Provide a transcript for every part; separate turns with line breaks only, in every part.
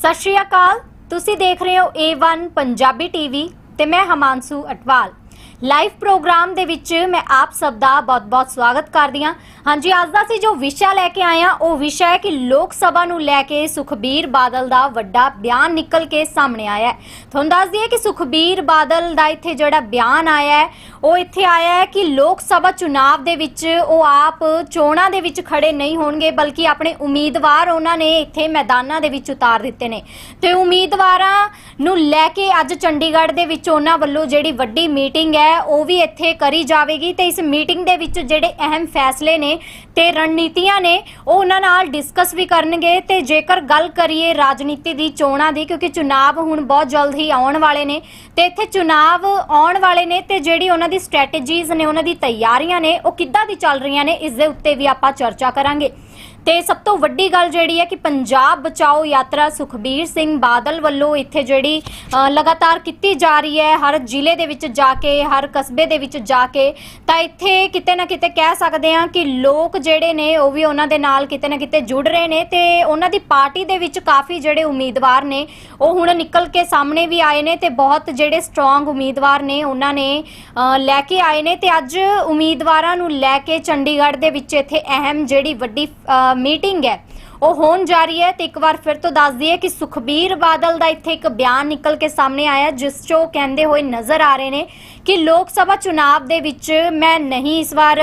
ਸਤਿ ਸ਼੍ਰੀ ਅਕਾਲ। ਤੁਸੀਂ ਦੇਖ ਰਹੇ ਹੋ A1 ਪੰਜਾਬੀ ਟੀਵੀ ਤੇ ਮੈਂ ਹਮਾਂਸੂ ਅਟਵਾਲ। ਲਾਈਵ ਪ੍ਰੋਗਰਾਮ ਦੇ ਵਿੱਚ ਮੈਂ ਆਪ ਸਭ ਦਾ ਬਹੁਤ-ਬਹੁਤ ਸਵਾਗਤ ਕਰਦੀ ਹਾਂ। ਹਾਂਜੀ, ਅੱਜ ਦਾ ਅਸੀਂ ਜੋ ਵਿਸ਼ਾ ਲੈ ਕੇ ਆਏ ਹਾਂ, ਉਹ ਵਿਸ਼ਾ ਹੈ ਕਿ ਲੋਕ ਸਭਾ ਨੂੰ ਲੈ ਕੇ ਸੁਖਬੀਰ ਬਾਦਲ ਦਾ ਵੱਡਾ ਬਿਆਨ ਨਿਕਲ ਕੇ ਸਾਹਮਣੇ ਆਇਆ ਹੈ। ਤੁਹਾਨੂੰ ਦੱਸ ਦਈਏ ਕਿ ਸੁਖਬੀਰ ਬਾਦਲ ਦਾ ਇੱਥੇ ਜਿਹੜਾ ਬਿਆਨ ਆਇਆ ਹੈ, ਉਹ ਇੱਥੇ ਆਇਆ ਹੈ ਕਿ ਲੋਕ ਸਭਾ ਚੁਣਾਵ ਦੇ ਵਿੱਚ ਉਹ ਆਪ ਚੋਣਾਂ ਦੇ ਵਿੱਚ ਖੜੇ ਨਹੀਂ ਹੋਣਗੇ, ਬਲਕਿ ਆਪਣੇ ਉਮੀਦਵਾਰ ਉਹਨਾਂ ਨੇ ਇੱਥੇ ਮੈਦਾਨਾਂ ਦੇ ਵਿੱਚ ਉਤਾਰ ਦਿੱਤੇ ਨੇ। ਤੇ ਉਮੀਦਵਾਰਾਂ ਨੂੰ ਲੈ ਕੇ ਅੱਜ ਚੰਡੀਗੜ੍ਹ ਦੇ ਵਿੱਚ ਉਹਨਾਂ ਵੱਲੋਂ ਜਿਹੜੀ ਵੱਡੀ ਮੀਟਿੰਗ ਹੈ ਉਹ ਵੀ ਇੱਥੇ ਕਰੀ ਜਾਵੇਗੀ ਤੇ ਇਸ ਮੀਟਿੰਗ ਦੇ ਵਿੱਚ ਜਿਹੜੇ ਅਹਿਮ ਫੈਸਲੇ ਨੇ ਤੇ ਰਣਨੀਤੀਆਂ ਨੇ, ਉਹ ਉਹਨਾਂ ਨਾਲ ਡਿਸਕਸ ਵੀ ਕਰਨਗੇ ਤੇ ਜੇਕਰ ਗੱਲ ਕਰੀਏ ਰਾਜਨੀਤੀ ਦੀ ਚੋਣਾਂ ਦੀ, ਕਿਉਂਕਿ ਚੁਣਾਵ ਹੁਣ ਬਹੁਤ ਜਲਦ ਹੀ ਆਉਣ ਵਾਲੇ ਨੇ ਤੇ ਇੱਥੇ ਚੁਣਾਵ ਆਉਣ ਵਾਲੇ ਨੇ ਤੇ ਜਿਹੜੀ ਉਹਨਾਂ ਦੀ ਸਟ੍ਰੈਟਜੀਜ਼ ਨੇ, ਉਹਨਾਂ ਦੀ ਤਿਆਰੀਆਂ ਨੇ, ਉਹ ਕਿੱਦਾਂ ਦੀ ਚੱਲ ਰਹੀਆਂ ਨੇ, ਇਸ ਦੇ ਉੱਤੇ ਵੀ ਆਪਾਂ ਚਰਚਾ ਕਰਾਂਗੇ। ਤੇ ਸਭ ਤੋਂ ਵੱਡੀ ਗੱਲ ਜਿਹੜੀ ਹੈ ਕਿ ਪੰਜਾਬ ਬਚਾਓ ਯਾਤਰਾ ਸੁਖਬੀਰ ਸਿੰਘ ਬਾਦਲ ਵੱਲੋਂ ਇੱਥੇ ਜਿਹੜੀ ਲਗਾਤਾਰ ਕੀਤੀ ਜਾ ਰਹੀ ਹੈ, ਹਰ ਜ਼ਿਲ੍ਹੇ ਦੇ ਵਿੱਚ ਜਾ ਕੇ, ਹਰ ਕਸਬੇ ਦੇ ਵਿੱਚ ਜਾ ਕੇ, ਤਾਂ ਇੱਥੇ ਕਿਤੇ ਨਾ ਕਿਤੇ ਕਹਿ ਸਕਦੇ ਹਾਂ ਕਿ ਲੋਕ ਜਿਹੜੇ ਨੇ ਉਹ ਵੀ ਉਹਨਾਂ ਦੇ ਨਾਲ ਕਿਤੇ ਨਾ ਕਿਤੇ ਜੁੜ ਰਹੇ ਨੇ ਤੇ ਉਹਨਾਂ ਦੀ ਪਾਰਟੀ ਦੇ ਵਿੱਚ ਕਾਫੀ ਜਿਹੜੇ ਉਮੀਦਵਾਰ ਨੇ, ਉਹ ਹੁਣ ਨਿਕਲ ਕੇ ਸਾਹਮਣੇ ਵੀ ਆਏ ਨੇ ਤੇ ਬਹੁਤ ਜਿਹੜੇ ਸਟਰੋਂਗ ਉਮੀਦਵਾਰ ਨੇ ਉਹਨਾਂ ਨੇ ਲੈ ਕੇ ਆਏ ਨੇ ਤੇ ਅੱਜ ਉਮੀਦਵਾਰਾਂ ਨੂੰ ਲੈ ਕੇ ਚੰਡੀਗੜ੍ਹ ਦੇ ਵਿੱਚ ਇੱਥੇ ਅਹਿਮ ਜਿਹੜੀ ਵੱਡੀ ਮੀਟਿੰਗ ਹੈ। ਉਹ ਹੋਣ ਜਾ ਰਹੀ ਹੈ ਤੇ ਇੱਕ ਵਾਰ ਫਿਰ ਤੋਂ ਦੱਸ ਦਈਏ ਕਿ ਸੁਖਬੀਰ ਬਾਦਲ ਦਾ ਇੱਥੇ ਇੱਕ ਬਿਆਨ ਨਿਕਲ ਕੇ ਸਾਹਮਣੇ ਆਇਆ ਜਿਸ 'ਚ ਉਹ ਕਹਿੰਦੇ ਹੋਏ ਨਜ਼ਰ ਆ ਰਹੇ ਨੇ ਕਿ ਲੋਕ ਸਭਾ ਚੁਣਾਵ ਦੇ ਵਿੱਚ ਮੈਂ ਨਹੀਂ ਇਸ ਵਾਰ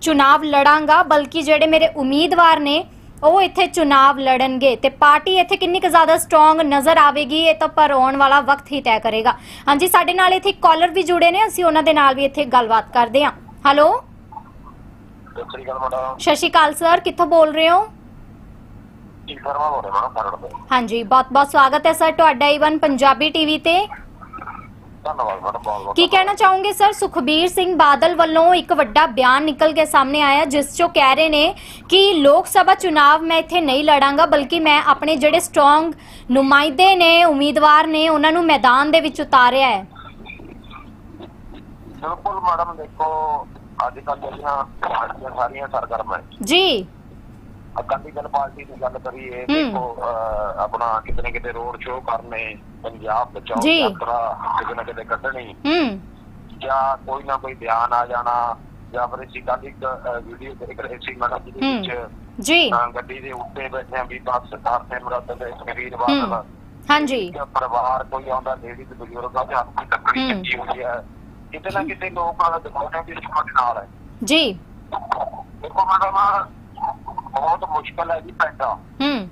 ਚੁਣਾਵ ਲੜਾਂਗਾ, ਬਲਕਿ ਜਿਹੜੇ ਮੇਰੇ ਉਮੀਦਵਾਰ ਨੇ ਉਹ ਇੱਥੇ ਚੁਣਾਵ ਲੜਨਗੇ ਤੇ ਪਾਰਟੀ ਇੱਥੇ ਕਿੰਨੀ ਕੁ ਜ਼ਿਆਦਾ ਸਟਰੋਂਗ ਨਜ਼ਰ ਆਵੇਗੀ, ਇਹ ਤਾਂ ਪਰ ਆਉਣ ਵਾਲਾ ਵਕਤ ਹੀ ਤੈਅ ਕਰੇਗਾ। ਹਾਂਜੀ, ਸਾਡੇ ਨਾਲ ਇੱਥੇ ਕਾਲਰ ਵੀ ਜੁੜੇ ਨੇ, ਅਸੀਂ ਉਹਨਾਂ ਦੇ ਨਾਲ ਵੀ ਇੱਥੇ ਗੱਲਬਾਤ ਕਰਦੇ ਹਾਂ। ਹੈਲੋ
ਸਤਿ ਸ੍ਰੀ ਅਕਾਲ ਮੈਡਮ
ਸਤਿ ਸ਼੍ਰੀ ਅਕਾਲ ਸਰ ਕਿੱਥੋਂ ਬੋਲ ਰਹੇ ਹੋ?
ਜੀ ਸ਼ਰਮਾ ਬੋਲ ਰਿਹਾ ਮੈਡਮ ਖਰੜ ਤੋਂ।
ਹਾਂਜੀ ਬਹੁਤ ਬਹੁਤ ਸਵਾਗਤ ਹੈ ਸਰ ਤੁਹਾਡਾ ਈਵਨ ਪੰਜਾਬੀ ਟੀਵੀ ਤੇ।
ਧੰਨਵਾਦ ਮੈਡਮ ਬਹੁਤ ਬਹੁਤ
ਕੀ ਕਹਿਣਾ ਚਾਹੋਗੇ ਸਰ? ਸੁਖਬੀਰ ਸਿੰਘ ਬਾਦਲ ਵੱਲੋਂ ਇੱਕ ਵੱਡਾ ਬਿਆਨ ਨਿਕਲ ਕੇ ਸਾਹਮਣੇ ਆਇਆ ਜਿਸ 'ਚੋਂ ਕਹਿ ਰਹੇ ਨੇ ਕਿ ਲੋਕ ਸਭਾ ਚੁਣਾਵ ਮੈਂ ਇੱਥੇ ਨਹੀਂ ਲੜਾਂਗਾ ਬਲਕਿ ਮੈਂ ਆਪਣੇ ਜਿਹੜੇ ਸਟਰੋਂਗ ਨੁਮਾਇੰਦੇ ਨੇ ਉਮੀਦਵਾਰ ਨੇ ਉਹਨਾਂ ਨੂੰ ਮੈਦਾਨ ਦੇ ਵਿੱਚ ਉਤਾਰਿਆ ਹੈ।
ਬਿਲਕੁਲ ਮੈਡਮ ਦੇਖੋ ਅੱਜ ਕੱਲ੍ਹ ਜਿਹੜੀਆਂ ਪਾਰਟੀਆਂ ਸਾਰੀਆਂ ਸਰਗਰਮ ਹੈ
ਜੀ
ਅਕਾਲੀ ਦਲ ਪਾਰਟੀ ਦੀ ਗੱਲ ਕਰੀਏ। ਦੇਖੋ ਆਪਣਾ ਕਿਤੇ ਨਾ ਕਿਤੇ ਰੋਡ ਸ਼ੋਅ ਕਰਨੇ ਪੰਜਾਬ ਬਚਾਓ
ਜੀ।
ਯਾਤਰਾ ਕਿਤੇ ਨਾ ਕਿਤੇ ਕੱਢਣੀ
ਹੂੰ
ਜਾਂ ਕੋਈ ਨਾ ਕੋਈ ਬਿਆਨ ਆ ਜਾਣਾ ਜਾਂ ਫਿਰ ਅਸੀਂ ਕੱਲ੍ਹ ਇੱਕ ਵੀਡੀਓ ਦੇਖ ਰਹੇ ਸੀ ਮੈਡਮ
ਹੂੰ।
ਵਿੱਚ
ਜੀ
ਗੱਡੀ ਦੇ ਉੱਤੇ ਬੈਠੇ ਆ ਵੀ ਬੱਸ ਸਰਦਾਰ ਸਿਮਰਤ ਦੇ ਸੁਖਬੀਰ ਬਾਦਲ
ਹੂੰ ਹਾਂਜੀ
ਜਾਂ ਪਰਿਵਾਰ ਕੋਈ ਆਉਂਦਾ ਲੇਡੀ ਤੇ ਬਜ਼ੁਰਗਾਂ ਦੇ ਹੱਥ ਵਿੱਚ ਤੱਕੜੀ
ਹੂੰ।
ਚੱਕੀ ਹੁੰਦੀ ਹੈ ਕਿਤੇ ਨਾ ਕਿਤੇ ਲੋਕ ਦਿਖਾਉਂਦੇ ਵੀ ਸਾਡੇ ਨਾਲ ਹੈ
ਜੀ।
ਦੇਖੋ ਮੈਡਮ ਬਹੁਤ ਮੁਸ਼ਕਲ ਹੈ ਜੀ ਪੈਂਡਾ
ਹੂੰ।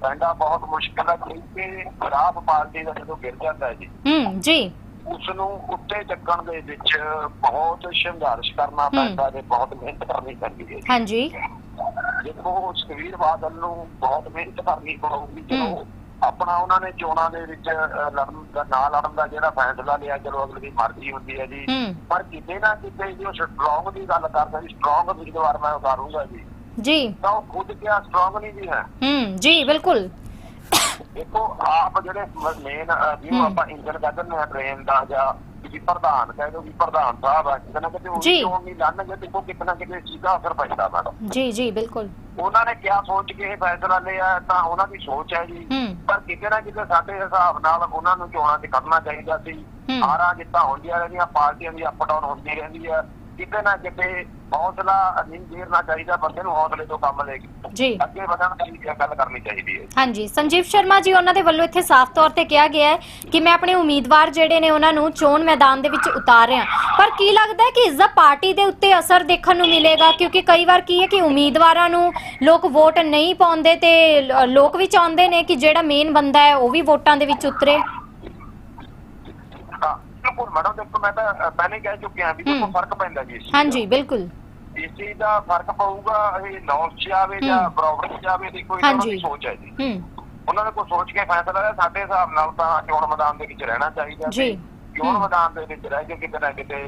ਪੈਂਡਾ ਬਹੁਤ ਮੁਸ਼ਕਲ ਹੈ ਕਿਉਂਕਿ ਖਰਾਬ ਪਾਰਟੀ ਦਾ ਜਦੋਂ ਗਿਰ ਜਾਂਦਾ ਹੈ ਜੀ
ਹੂੰ ਜੀ।
ਉਸ ਨੂੰ ਉੱਤੇ ਚੱਕਣ ਦੇ ਵਿੱਚ ਬਹੁਤ ਸੰਘਰਸ਼ ਕਰਨਾ ਪੈਂਦਾ ਤੇ ਬਹੁਤ ਮਿਹਨਤ ਕਰਨੀ ਪੈਂਦੀ ਹੈ ਜੀ।
ਹਾਂਜੀ।
ਦੇਖੋ ਸੁਖਵੀਰ ਬਾਦਲ ਨੂੰ ਬਹੁਤ ਮਿਹਨਤ ਕਰਨੀ ਪਊਗੀ
ਹੂੰ।
ਆਪਣਾ ਉਹਨਾਂ ਨੇ ਚੋਣਾਂ ਦੇ ਵਿੱਚ ਲੜਨ ਦਾ ਨਾ ਲੜਨ ਦਾ ਜਿਹੜਾ ਫੈਸਲਾ ਲਿਆ ਚਲੋ ਅਗਲੇ ਦੀ ਮਰਜ਼ੀ ਹੁੰਦੀ ਹੈ ਜੀ। ਪਰ ਕਿਤੇ ਨਾ ਕਿਤੇ ਜੋ ਸਟਰੋਂਗ ਦੀ ਗੱਲ ਕਰਦਾ ਜੀ ਸਟਰੋਂਗ ਉਮੀਦਵਾਰ ਮੈਂ ਉਤਾਰੂੰਗਾ ਜੀ।
ਜੀ।
ਤਾਂ ਉਹ ਖੁਦ ਕਿਆ ਸਟਰੋਂਗ ਨਹੀਂ ਜੀ ਹੈ।
ਹੂੰ ਜੀ ਬਿਲਕੁਲ।
ਦੇਖੋ ਆਪ ਜਿਹੜੇ ਮੇਨ ਜਿਹਨੂੰ। ਆਪਾਂ ਇੰਜਨ ਕਹਿੰਦੇ ਨੇ ਟ੍ਰੇਨ ਦਾ ਜਾਂ ਵੀ ਪ੍ਰਧਾਨ ਕਹਿ ਦੋ ਵੀ ਪ੍ਰਧਾਨ ਸਾਹਿਬ ਆ ਕਿਤੇ ਨਾ ਕਿਤੇ ਉਹ
ਜੀ।
ਚੋਣ ਨਹੀਂ ਲੜਨਗੇ ਦੇਖੋ ਕਿਤੇ ਨਾ ਕਿਤੇ ਸਿੱਧਾ ਅਸਰ ਪੈਂਦਾ ਮੈਡਮ
ਜੀ ਜੀ ਬਿਲਕੁਲ।
ਉਹਨਾਂ ਨੇ ਕਿਆ ਸੋਚ ਕੇ ਇਹ ਫੈਸਲਾ ਲਿਆ ਤਾਂ ਉਹਨਾਂ ਦੀ ਸੋਚ ਹੈ ਜੀ।
ਹੂੰ।
ਪਰ ਕਿਤੇ ਨਾ ਕਿਤੇ ਸਾਡੇ ਹਿਸਾਬ ਨਾਲ ਉਹਨਾਂ ਨੂੰ ਚੋਣਾਂ 'ਚ ਕੱਢਣਾ ਚਾਹੀਦਾ ਸੀ।
ਹੂੰ।
ਹਾਰਾਂ ਜਿੱਤਾਂ ਹੁੰਦੀਆਂ ਰਹਿੰਦੀਆਂ ਪਾਰਟੀਆਂ ਦੀ ਅਪ ਡਾਊਨ ਹੁੰਦੀ ਰਹਿੰਦੀ ਹੈ ਕਿਤੇ ਨਾ ਕਿਤੇ ਹੌਸਲਾ ਨਹੀਂ ਜੇਰਨਾ ਚਾਹੀਦਾ ਬੰਦੇ ਨੂੰ ਹੌਸਲੇ ਤੋਂ ਕੰਮ ਲੈ ਕੇ।
ਜੀ।
ਅੱਗੇ ਵਧਣ ਦੀ ਗੱਲ ਕਰਨੀ ਚਾਹੀਦੀ ਹੈ।
ਹਾਂਜੀ ਸੰਜੀਵ ਸ਼ਰਮਾ ਜੀ ਉਹਨਾਂ ਦੇ ਵੱਲੋਂ ਇੱਥੇ ਸਾਫ਼ ਤੌਰ ਤੇ ਕਿਹਾ ਗਿਆ ਹੈ ਕਿ ਮੈਂ ਆਪਣੇ ਉਮੀਦਵਾਰ ਜਿਹੜੇ ਨੇ ਉਹਨਾਂ ਨੂੰ ਚੋਣ ਮੈਦਾਨ ਦੇ ਵਿੱਚ ਉਤਾਰ ਰਿਹਾ। ਪਰ ਕੀ ਲੱਗਦਾ ਹੈ ਕਿ ਇਸ ਦਾ ਪਾਰਟੀ ਦੇ ਉੱਤੇ ਅਸਰ ਦੇਖਣ ਨੂੰ ਮਿਲੇਗਾ? ਕਿਉਂਕਿ ਕਈ ਵਾਰ ਕੀ ਹੈ ਕਿ ਉਮੀਦਵਾਰਾਂ ਨੂੰ ਲੋਕ ਵੋਟ ਨਹੀਂ ਪਾਉਂਦੇ ਤੇ ਲ- ਲੋਕ ਵੀ ਚਾਹੁੰਦੇ ਨੇ ਕਿ ਜਿਹੜਾ ਮੇਨ ਬੰਦਾ ਹੈ ਉਹ ਵੀ ਵੋਟਾਂ ਦੇ ਵਿੱਚ ਉਤਰੇ।
ਬਿਲਕੁਲ ਮੈਡਮ ਦੇਖੋ ਮੈਂ ਤਾਂ ਪਹਿਲੇ ਕਹਿ ਚੁੱਕਿਆ ਵੀ ਦੇਖੋ। ਫ਼ਰਕ ਪੈਂਦਾ ਜੀ ਇਸ ਚੀਜ਼
ਹਾਂਜੀ
ਦਾ।
ਬਿਲਕੁਲ
ਇਸ ਚੀਜ਼ ਦਾ ਫ਼ਰਕ ਪਊਗਾ ਇਹ ਨੌਰਥ 'ਚ ਆਵੇ ਜਾਂ
ਹੂੰ।
ਬਰੋਬਰ 'ਚ ਆਵੇ ਦੀ ਕੋਈ ਉਹਨਾਂ
ਹਾਂਜੀ।
ਦੀ ਸੋਚ ਹੈ ਜੀ
ਹੂੰ
ਉਹਨਾਂ ਨੇ ਕੋਈ ਸੋਚ ਕੇ ਫੈਸਲਾ ਲਿਆ ਸਾਡੇ ਹਿਸਾਬ ਨਾਲ ਤਾਂ ਚੋਣ ਮੈਦਾਨ ਦੇ ਵਿੱਚ ਰਹਿਣਾ ਚਾਹੀਦਾ
ਜੀ।
ਚੋਣ
ਹੂੰ।
ਮੈਦਾਨ ਦੇ ਵਿੱਚ ਰਹਿ ਕੇ ਕਿਤੇ ਨਾ ਕਿਤੇ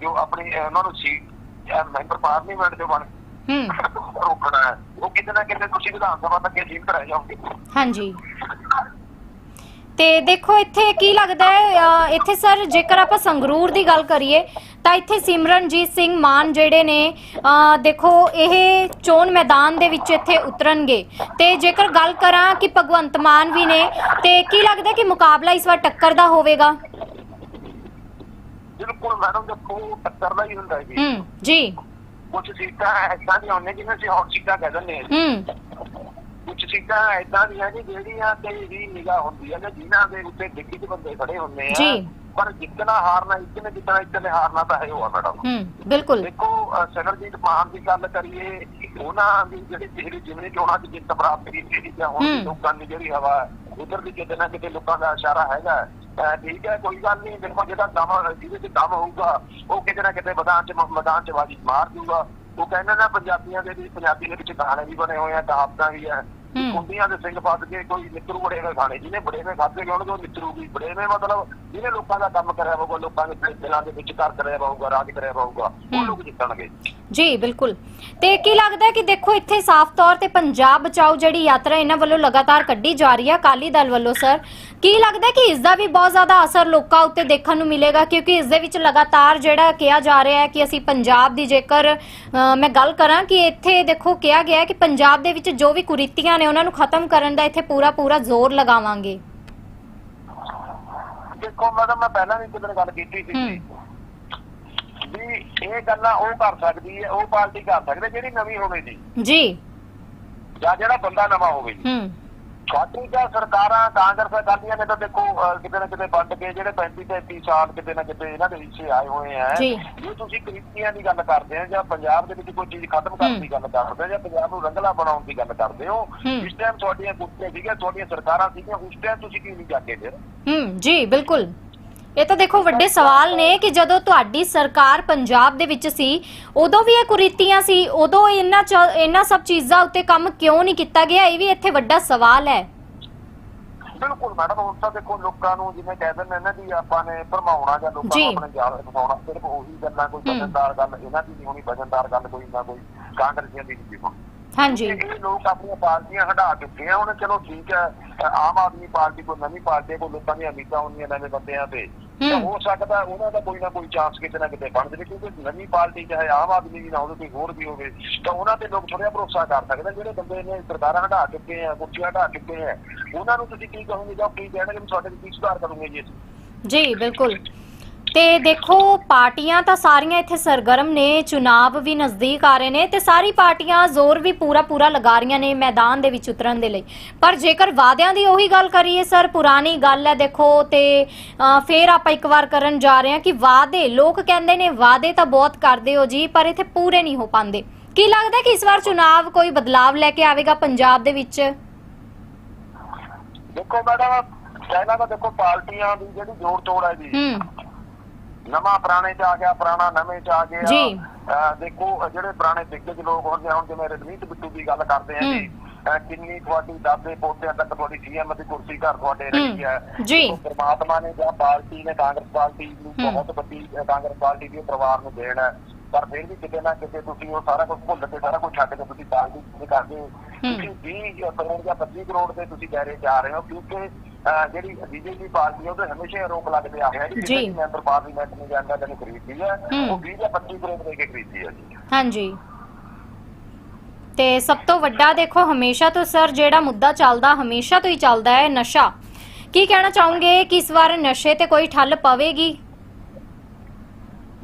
ਜੋ ਆਪਣੀ ਉਹਨਾਂ ਨੂੰ ਸੀਟ ਮੈਂਬਰ ਪਾਰਲੀਮੈਂਟ ਜੋ ਬਣ
ਹੂੰ
ਰੋਕਣਾ ਹੈ ਉਹ ਕਿਤੇ ਨਾ ਕਿਤੇ ਤੁਸੀਂ ਵਿਧਾਨ ਸਭਾ ਤੱਕ ਸੀਟ ਰਹਿ ਜਾਓਗੇ
ਹਾਂਜੀ ਤੇ ਦੇਖੋ ਇੱਥੇ ਕੀ ਲੱਗਦਾ ਹੈ ਇੱਥੇ ਸਰ ਜੇਕਰ ਆਪਾਂ ਸੰਗਰੂਰ ਦੀ ਗੱਲ ਕਰੀਏ ਤਾਂ ਇੱਥੇ ਸਿਮਰਨਜੀਤ ਸਿੰਘ ਮਾਨ ਜਿਹੜੇ ਨੇ ਦੇਖੋ ਇਹ ਚੋਣ ਮੈਦਾਨ ਦੇ ਵਿੱਚ ਇੱਥੇ ਉਤਰਨਗੇ। ਤੇ ਜੇਕਰ ਗੱਲ ਕਰਾਂ ਕਿ ਭਗਵੰਤ ਮਾਨ ਵੀ ਨੇ ਤੇ ਕੀ ਲੱਗਦਾ ਕਿ ਮੁਕਾਬਲਾ ਇਸ ਵਾਰ ਟੱਕਰ ਦਾ ਹੋਵੇਗਾ?
ਬਿਲਕੁਲ ਮੈਡਮ ਦੇਖੋ ਟੱਕਰ ਦਾ ਹੀ ਹੁੰਦਾ ਜੀ।
ਹੂੰ ਜੀ।
ਕੁਝ ਸੀਟਾਂ ਐਦਾਂ ਦੀਆਂ ਹੁੰਦੀਆਂ ਜਿਵੇਂ ਅਸੀਂ ਹੌਟ ਸੀਟਾਂ ਕਹਿ ਦਿੰਦੇ ਹਾਂ
ਹੂੰ।
ਕੁਝ ਸੀਟਾਂ ਐਦਾਂ ਦੀਆਂ ਜੀ ਜਿਹੜੀਆਂ ਤੇ ਵੀ ਨਿਗਾਹ ਹੁੰਦੀ ਹੈ ਜਿਨ੍ਹਾਂ ਦੇ ਉੱਤੇ ਡਿੱਗੀ ਚ ਬੰਦੇ ਖੜੇ ਹੁੰਦੇ ਆ
ਜੀ।
ਪਰ ਜਿੱਤਣਾ ਹਾਰਨਾ ਇੱਕ ਨੇ ਜਿੱਤਣਾ ਇੱਕ ਨੇ ਹਾਰਨਾ ਤਾਂ ਹੈ ਉਹ ਆ ਮੈਡਮ
ਹੂੰ ਬਿਲਕੁਲ
ਦੇਖੋ ਸਿਮਰਜੀਤ ਮਾਨ ਦੀ ਗੱਲ ਕਰੀਏ ਉਹਨਾਂ ਦੀ ਜਿਹੜੀ ਜਿਹੜੀ ਜਿਵੇਂ ਚੋਣਾਂ ਚ ਜਿੱਤ ਪ੍ਰਾਪਤ ਕੀਤੀ ਸੀ ਜਾਂ ਹੁਣ। ਲੋਕਾਂ ਦੀ ਜਿਹੜੀ ਹਵਾ ਉਧਰ ਦੀ ਕਿਤੇ ਨਾ ਕਿਤੇ ਲੋਕਾਂ ਦਾ ਇਸ਼ਾਰਾ ਹੈਗਾ ਠੀਕ ਹੈ ਕੋਈ ਗੱਲ ਨਹੀਂ ਦੇਖੋ ਜਿਹੜਾ ਦਮ ਜਿਹਦੇ ਚ ਦਮ ਹੋਊਗਾ ਉਹ ਕਿਤੇ ਨਾ ਕਿਤੇ ਮੈਦਾਨ ਚ ਮੈਦਾਨ ਚ ਬਾਜੀ ਮਾਰ ਦੂਗਾ ਉਹ ਕਹਿੰਦੇ ਨਾ ਪੰਜਾਬੀਆਂ ਦੇ ਵੀ ਪੰਜਾਬੀ ਦੇ ਵਿੱਚ ਗਾਣੇ ਵੀ ਬਣੇ ਹੋਏ ਆ ਕਹਾਵਤਾਂ ਵੀ ਆ। ਕੁੰਡੀਆਂ ਦੇ ਸਿੰਘ ਫਸ ਕੇ ਕੋਈ ਮਿੱਤਰੂ ਬੜੇ ਨੇ ਖਾਣੇ ਜਿਹਨੇ ਬੜੇ ਨੇ ਖਾਦੇ ਹੋਣਗੇ ਉਹ ਮਿੱਤਰੂ ਵੀ ਬੜੇ ਨੇ ਮਤਲਬ ਜਿਹਨੇ ਲੋਕਾਂ ਦਾ ਕੰਮ ਕਰਿਆ ਹੋਊਗਾ ਲੋਕਾਂ ਦੇ ਦਿਲਾਂ ਦੇ ਵਿੱਚ ਘਰ ਕਰਿਆ ਹੋਊਗਾ ਰਾਜ ਕਰਿਆ ਹੋਊਗਾ ਉਹ। ਲੋਕ ਜਿੱਤਣਗੇ
ਜੀ ਬਿਲਕੁਲ। ਤੇ ਕੀ ਲੱਗਦਾ ਕਿ ਦੇਖੋ ਇੱਥੇ ਸਾਫ਼ ਤੌਰ ਤੇ ਪੰਜਾਬ ਬਚਾਓ ਜਿਹੜੀ ਯਾਤਰਾ ਇਹਨਾਂ ਵੱਲੋਂ ਲਗਾਤਾਰ ਕੱਢੀ ਜਾ ਰਹੀ ਹੈ ਅਕਾਲੀ ਦਲ ਵੱਲੋਂ ਸਰ। ਕੀ ਲੱਗਦਾ ਕਿ ਇਸ ਦਾ ਵੀ ਬਹੁਤ ਜ਼ਿਆਦਾ ਅਸਰ ਲੋਕਾਂ ਉੱਤੇ ਦੇਖਣ ਨੂੰ ਮਿਲੇਗਾ? ਕਿਉਂਕਿ ਇਸ ਦੇ ਵਿੱਚ ਲਗਾਤਾਰ ਜਿਹੜਾ ਕਿਹਾ ਜਾ ਰਿਹਾ ਹੈ ਕਿ ਅਸੀਂ ਪੰਜਾਬ ਦੀ ਜੇਕਰ ਅ, ਮੈਂ ਗੱਲ ਕਰਾਂ ਕਿ ਇੱਥੇ ਦੇਖੋ ਕਿਹਾ ਗਿਆ ਹੈ ਕਿ ਪੰਜਾਬ ਦੇ ਵਿੱਚ ਜੋ ਵੀ ਕੁਰੀਤੀਆਂ ਨੇ ਉਹਨਾਂ ਨੂੰ ਖਤਮ ਕਰਨ ਦਾ ਇੱਥੇ ਪੂਰਾ ਪੂਰਾ ਜ਼ੋਰ ਲਗਾਵਾਂਗੇ।
ਦੇਖੋ ਮੈਡਮ ਮੈਂ ਪਹਿਲਾਂ ਵੀ ਕਿਤੇ ਗੱਲ ਕੀਤੀ ਸੀ
ਹੂੰ।
ਵੀ ਇਹ ਗੱਲਾਂ ਉਹ ਕਰ ਸਕਦੀ ਹੈ ਉਹ ਪਾਰਟੀ ਕਰ ਸਕਦੀ ਜਿਹੜੀ ਨਵੀਂ ਹੋਵੇ ਜੀ।
ਜੀ।
ਜਾਂ ਜਿਹੜਾ ਬੰਦਾ ਨਵਾਂ ਹੋਵੇ ਜੀ।
ਹੂੰ।
ਸਾਡੀ ਤਾਂ ਸਰਕਾਰਾਂ ਕਾਂਗਰਸ ਅਕਾਲੀਆਂ ਨੇ ਤਾਂ ਦੇਖੋ ਕਿਤੇ ਨਾ ਕਿਤੇ ਵੰਡ ਕੇ ਜਿਹੜੇ 35 33 ਸਾਲ ਕਿਤੇ ਨਾ ਕਿਤੇ ਇਹਨਾਂ ਦੇ ਹਿੱਸੇ ਆਏ ਹੋਏ ਆ।
ਜੀ।
ਤੁਸੀਂ ਕ੍ਰਿਤੀਆਂ ਦੀ ਗੱਲ ਕਰਦੇ ਆ ਜਾਂ ਪੰਜਾਬ ਦੇ ਵਿੱਚ ਕੋਈ ਚੀਜ਼ ਖਤਮ ਕਰਨ ਦੀ ਗੱਲ ਕਰਦੇ ਆ ਜਾਂ ਪੰਜਾਬ ਨੂੰ ਰੰਗਲਾ ਬਣਾਉਣ ਦੀ ਗੱਲ ਕਰਦੇ ਹੋ। ਇਸ ਟਾਈਮ ਤੁਹਾਡੀਆਂ ਕੁਰਸੀਆਂ ਸੀਗੀਆਂ ਤੁਹਾਡੀਆਂ ਸਰਕਾਰਾਂ ਸੀਗੀਆਂ ਉਸ ਟਾਈਮ ਤੁਸੀਂ ਕਿਉਂ ਨਹੀਂ ਜਾਗੇ ਫਿਰ?
ਹੂੰ ਜੀ ਬਿਲਕੁਲ। ਇਹ ਤਾਂ ਦੇਖੋ ਵੱਡੇ ਸਵਾਲ ਨੇ ਕਿ ਜਦੋਂ ਤੁਹਾਡੀ ਸਰਕਾਰ ਪੰਜਾਬ ਦੇ ਵਿੱਚ ਸੀ ਉਦੋਂ ਵੀ ਇਹ ਕੁਰੀਤੀਆਂ ਸੀ ਉਦੋਂ ਇਹਨਾਂ ਇਹਨਾਂ ਸਭ ਚੀਜ਼ਾਂ ਉੱਤੇ ਕੰਮ ਕਿਉਂ ਨਹੀਂ ਕੀਤਾ ਗਿਆ ਇਹ ਵੀ ਇੱਥੇ ਵੱਡਾ ਸਵਾਲ ਹੈ
ਬਿਲਕੁਲ ਮੈਡਮ ਹੁਣ ਤਾਂ ਦੇਖੋ ਲੋਕਾਂ ਨੂੰ ਜਿਵੇਂ ਕਹਿ ਦਿੰਦੇ ਨੇ ਵੀ ਆਪਾਂ ਨੇ ਭਰਮਾਉਣਾ ਜਾਂ ਲੋਕਾਂ
ਜੀ।
ਨੂੰ ਆਪਣੇ ਜਾਲ ਫਸਾਉਣਾ ਸਿਰਫ ਉਹੀ ਗੱਲਾਂ ਕੋਈ। ਵਜਨਦਾਰ ਗੱਲ ਇਹਨਾਂ ਦੀ ਨਹੀਂ ਹੋਣੀ ਵਜਨਦਾਰ ਗੱਲ ਕੋਈ ਨਾ ਕੋਈ ਕਾਂਗਰਸੀਆਂ ਦੀ ਨਹੀਂ ਹੋਣੀ
ਹਾਂਜੀ
ਇਹ ਲੋਕ ਆਪਣੀਆਂ ਪਾਰਟੀਆਂ ਹਟਾ ਚੁੱਕੇ ਆ ਹੁਣ ਚਲੋ ਠੀਕ ਹੈ ਆਮ ਆਦਮੀ ਪਾਰਟੀ ਕੋਈ ਨਵੀਂ ਪਾਰਟੀ ਕੋਈ ਲੋਕਾਂ ਦੀਆਂ ਉਮੀਦਾਂ ਹੁੰਦੀਆਂ ਨਵੇਂ ਬੰਦਿਆਂ ਤੇ ਤਾਂ
ਹੂੰ।
ਸਕਦਾ ਉਹਨਾਂ ਦਾ ਕੋਈ ਨਾ ਕੋਈ ਚਾਂਸ ਕਿਤੇ ਨਾ ਕਿਤੇ ਬਣ ਜਾਵੇ ਕਿਉਂਕਿ ਨਵੀਂ ਪਾਰਟੀ ਚਾਹੇ ਆਮ ਆਦਮੀ ਦੀ ਨਾ ਹੋਵੇ ਕੋਈ ਹੋਰ ਵੀ ਹੋਵੇ ਤਾਂ ਉਹਨਾਂ ਤੇ ਲੋਕ ਥੋੜ੍ਹਾ ਭਰੋਸਾ ਕਰ ਸਕਦੇ। ਜਿਹੜੇ ਬੰਦੇ ਨੇ ਸਰਕਾਰਾਂ ਹਟਾ ਚੁੱਕੇ ਆ ਕੁਰਸੀਆਂ ਹਟਾ ਚੁੱਕੇ ਆ ਉਹਨਾਂ ਨੂੰ ਤੁਸੀਂ ਕੀ ਕਹੋਗੇ ਜਾਂ ਕੀ ਕਹਿਣਗੇ ਵੀ ਤੁਹਾਡੇ ਵਿੱਚ ਕੀ ਸੁਧਾਰ ਕਰੋਗੇ ਜੀ
ਜੀ ਬਿਲਕੁਲ ਤੇ ਦੇਖੋ ਪਾਰਟੀਆਂ ਤਾਂ ਸਾਰੀਆਂ ਇੱਥੇ ਸਰਗਰਮ ਨੇ ਚੁਣਾਵ ਵੀ ਨਜ਼ਦੀਕ ਆ ਰਹੇ ਨੇ ਤੇ ਸਾਰੀ ਪਾਰਟੀਆਂ ਜ਼ੋਰ ਵੀ ਪੂਰਾ ਪੂਰਾ ਲਗਾ ਰਹੀਆਂ ਨੇ ਮੈਦਾਨ ਦੇ ਵਿੱਚ ਉਤਰਨ ਦੇ ਲਈ। ਪਰ ਜੇਕਰ ਵਾਅਦਿਆਂ ਦੀ ਉਹੀ ਗੱਲ ਕਰੀਏ ਸਰ ਪੁਰਾਣੀ ਗੱਲ ਹੈ ਦੇਖੋ ਤੇ ਫੇਰ ਆਪਾਂ ਇੱਕ ਵਾਰ ਕਰਨ ਜਾ ਰਹੇ ਹਾਂ ਕਿ ਵਾਅਦੇ ਲੋਕ ਕਹਿੰਦੇ ਨੇ ਵਾਅਦੇ ਤਾਂ ਬਹੁਤ ਕਰਦੇ ਹੋ ਜੀ ਪਰ ਇੱਥੇ ਪੂਰੇ ਨਹੀਂ ਹੋ ਪਾਉਂਦੇ। ਕੀ ਲੱਗਦਾ ਕਿ ਇਸ ਵਾਰ ਚੁਣਾਵ ਕੋਈ ਬਦਲਾਵ ਲੈ ਕੇ ਆਵੇਗਾ ਪੰਜਾਬ ਦੇ ਵਿੱਚ?
ਦੇਖੋ ਮੈਡਮ ਪਹਿਲਾਂ ਤਾਂ ਦੇਖੋ ਪਾਰਟੀਆਂ ਦੀ ਜਿਹੜੀ ਜੋੜ ਤੋੜ ਹੈ ਜੀ ਨਵਾਂ ਪੁਰਾਣੇ ਚ ਆ ਗਿਆ ਪੁਰਾਣਾ ਨਵੇਂ ਚ ਆ ਗਿਆ
ਜੀ।
ਦੇਖੋ ਜਿਹੜੇ ਪੁਰਾਣੇ ਦਿੱਗਜ ਲੋਕ ਹੁੰਦੇ ਆ, ਹੁਣ ਜਿਵੇਂ ਰਣਜੀਤ ਬਿੱਟੂ ਦੀ ਗੱਲ ਕਰਦੇ ਆ ਜੀ ਕਿੰਨੀ ਤੁਹਾਡੀ ਦਾਦੇ ਪੋਤਿਆਂ ਤੱਕ ਤੁਹਾਡੀ ਸੀਐਮ ਦੀ ਕੁਰਸੀ ਘਰ ਤੁਹਾਡੇ ਰਹੀ ਹੈ
ਜੀ।
ਪ੍ਰਮਾਤਮਾ ਨੇ ਜਾਂ ਪਾਰਟੀ ਨੇ ਕਾਂਗਰਸ ਪਾਰਟੀ ਨੂੰ। ਬਹੁਤ ਵੱਡੀ ਕਾਂਗਰਸ ਪਾਰਟੀ ਦੇ ਪਰਿਵਾਰ ਨੂੰ ਦੇਣ ਹੈ ਪਰ ਫਿਰ ਵੀ ਕਿਤੇ ਨਾ ਕਿਤੇ ਤੁਸੀਂ ਉਹ ਸਾਰਾ ਕੁਝ ਭੁੱਲ ਕੇ ਸਾਰਾ ਕੁਝ ਛੱਡ ਕੇ ਤੁਸੀਂ ਪਾਰਟੀ ਦੇ ਕਰਦੇ ਤੁਸੀਂ 20 ਕਰੋੜ ਜਾਂ 25 ਕਰੋੜ ਦੇ ਤੁਸੀਂ ਦਾਇਰੇ ਆ ਰਹੇ ਹੋ ਕਿਉਂਕਿ ਜਿਹੜੀ ਬੀਜੇਪੀ ਪਾਰਟੀ ਉਹਦੇ ਹਮੇਸ਼ਾ ਹੀ ਆਰੋਪ ਲੱਗਦੇ ਆ ਰਹੇ
ਜੀ।
ਕਿ ਮੈਂਬਰ ਪਾਰਲੀਮੈਂਟ ਨੇ ਜਾਂਦਾ ਜਿਹਨੇ ਖਰੀਦੀ ਹੈ
ਹੂੰ।
ਉਹ 20 ਜਾਂ 25 ਕਰੋੜ ਦੇ ਕੇ ਖਰੀਦੀ ਹੈ ਜੀ।
ਹਾਂਜੀ। ਤੇ ਸਭ ਤੋਂ ਵੱਡਾ ਦੇਖੋ ਹਮੇਸ਼ਾ ਤੋਂ ਸਰ ਜਿਹੜਾ ਮੁੱਦਾ ਚੱਲਦਾ ਹਮੇਸ਼ਾ ਤੋਂ ਹੀ ਚੱਲਦਾ ਹੈ ਨਸ਼ਾ। ਕੀ ਕਹਿਣਾ ਚਾਹੋਗੇ? ਕਿ ਇਸ ਵਾਰ ਨਸ਼ੇ ਤੇ ਕੋਈ ਠੱਲ ਪਵੇਗੀ?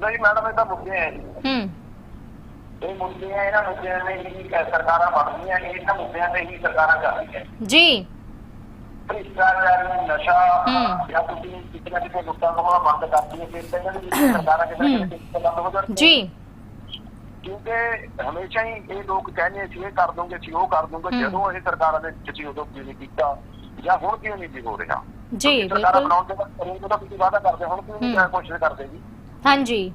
ਨਹੀਂ ਮੈਡਮ ਇਹ ਤਾਂ ਮੁੱਦੇ ਹੈ ਜੀ
ਹੂੰ
ਇਹ ਮੁੱਦੇ ਆ ਇਹਨਾਂ ਮੁੱਦਿਆਂ ਨੇ ਹੀ ਸਰਕਾਰਾਂ ਬਣਦੀਆਂ ਨੇ ਇਹਨਾਂ ਮੁੱਦਿਆਂ ਤੇ ਹੀ ਸਰਕਾਰਾਂ ਚੱਲਦੀਆਂ
ਜੀ
ਭ੍ਰਿਸ਼ਟਾਚਾਰ ਨਸ਼ਾ
ਹੂੰ।
ਜਾਂ ਤੁਸੀਂ ਕਿਤੇ ਨਾ ਕਿਤੇ ਲੁੱਟਾਂ ਖੋਹਾਂ ਬੰਦ ਕਰਦੀਆਂ ਫਿਰ ਤਾਂ ਇਹਨਾਂ ਦੀ ਸਰਕਾਰਾਂ ਕਿਤੇ ਨਾ ਕਿਤੇ ਬੰਦ ਹੋ ਜਾਣਗੀਆਂ
ਜੀ
ਕਿਉਂਕਿ ਹਮੇਸ਼ਾ ਹੀ ਇਹ ਲੋਕ ਕਹਿੰਦੇ ਸੀ ਇਹ ਕਰ ਦੋਗੇ ਸੀ ਉਹ ਕਰ ਦੋਗੇ
ਹੂੰ।
ਜਦੋਂ ਇਹ ਸਰਕਾਰਾਂ ਨੇ ਤੁਸੀਂ ਉਦੋਂ ਕਿਉਂ ਨਹੀਂ ਕੀਤਾ ਜਾਂ ਹੁਣ ਕਿਉਂ ਨਹੀਂ ਜੀ ਹੋ ਰਿਹਾ
ਜੀ
ਸਰਕਾਰਾਂ
ਬਿਲਕੁਲ
ਬਣਾਉਣ ਦੇ ਬਾਅਦ ਕਰੋਗੇ ਤਾਂ ਤੁਸੀਂ ਵਾਅਦਾ ਕਰਦੇ ਹੁਣ ਕਿਉਂ ਨਹੀਂ
ਹੂੰ।
ਕੋਸ਼ਿਸ਼ ਕਰਦੇ ਜੀ
ਹਾਂਜੀ।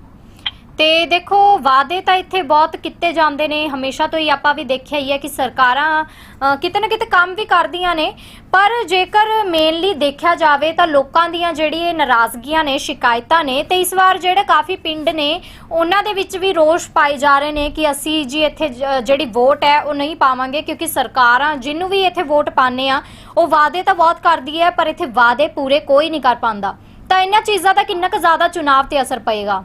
ਤੇ ਦੇਖੋ, ਵਾਅਦੇ ਤਾਂ ਇੱਥੇ ਬਹੁਤ ਕੀਤੇ ਜਾਂਦੇ ਨੇ। ਹਮੇਸ਼ਾ ਤੋਂ ਹੀ ਆਪਾਂ ਵੀ ਦੇਖਿਆ ਹੀ ਹੈ ਕਿ ਸਰਕਾਰਾਂ ਕਿਤੇ ਨਾ ਕਿਤੇ ਕੰਮ ਵੀ ਕਰਦੀਆਂ ਨੇ। ਪਰ ਜੇਕਰ ਮੇਨਲੀ ਦੇਖਿਆ ਜਾਵੇ ਤਾਂ ਲੋਕਾਂ ਦੀਆਂ ਜਿਹੜੀ ਇਹ ਨਾਰਾਜ਼ਗੀਆਂ ਨੇ, ਸ਼ਿਕਾਇਤਾਂ ਨੇ, ਤੇ ਇਸ ਵਾਰ ਜਿਹੜੇ ਕਾਫੀ ਪਿੰਡ ਨੇ, ਉਹਨਾਂ ਦੇ ਵਿੱਚ ਵੀ ਰੋਸ਼ ਪਾਏ ਜਾ ਰਹੇ ਨੇ ਕਿ ਅਸੀਂ ਜੀ ਇੱਥੇ ਜਿਹੜੀ ਵੋਟ ਹੈ, ਉਹ ਨਹੀਂ ਪਾਵਾਂਗੇ, ਕਿਉਂਕਿ ਸਰਕਾਰਾਂ ਜਿਹਨੂੰ ਵੀ ਇੱਥੇ ਵੋਟ ਪਾਣੇ ਆ, ਉਹ ਵਾਅਦੇ ਤਾਂ ਬਹੁਤ ਕਰਦੀ ਹੈ, ਪਰ ਇੱਥੇ ਵਾਅਦੇ ਪੂਰੇ ਕੋਈ ਨਹੀਂ ਕਰ ਪਾਉਂਦਾ। ਤਾਂ ਇਹਨਾਂ ਚੀਜ਼ਾਂ ਦਾ ਕਿੰਨਾ ਕੁ ਜ਼ਿਆਦਾ ਚੁਣਾਵ ਤੇ ਅਸਰ ਪਏਗਾ?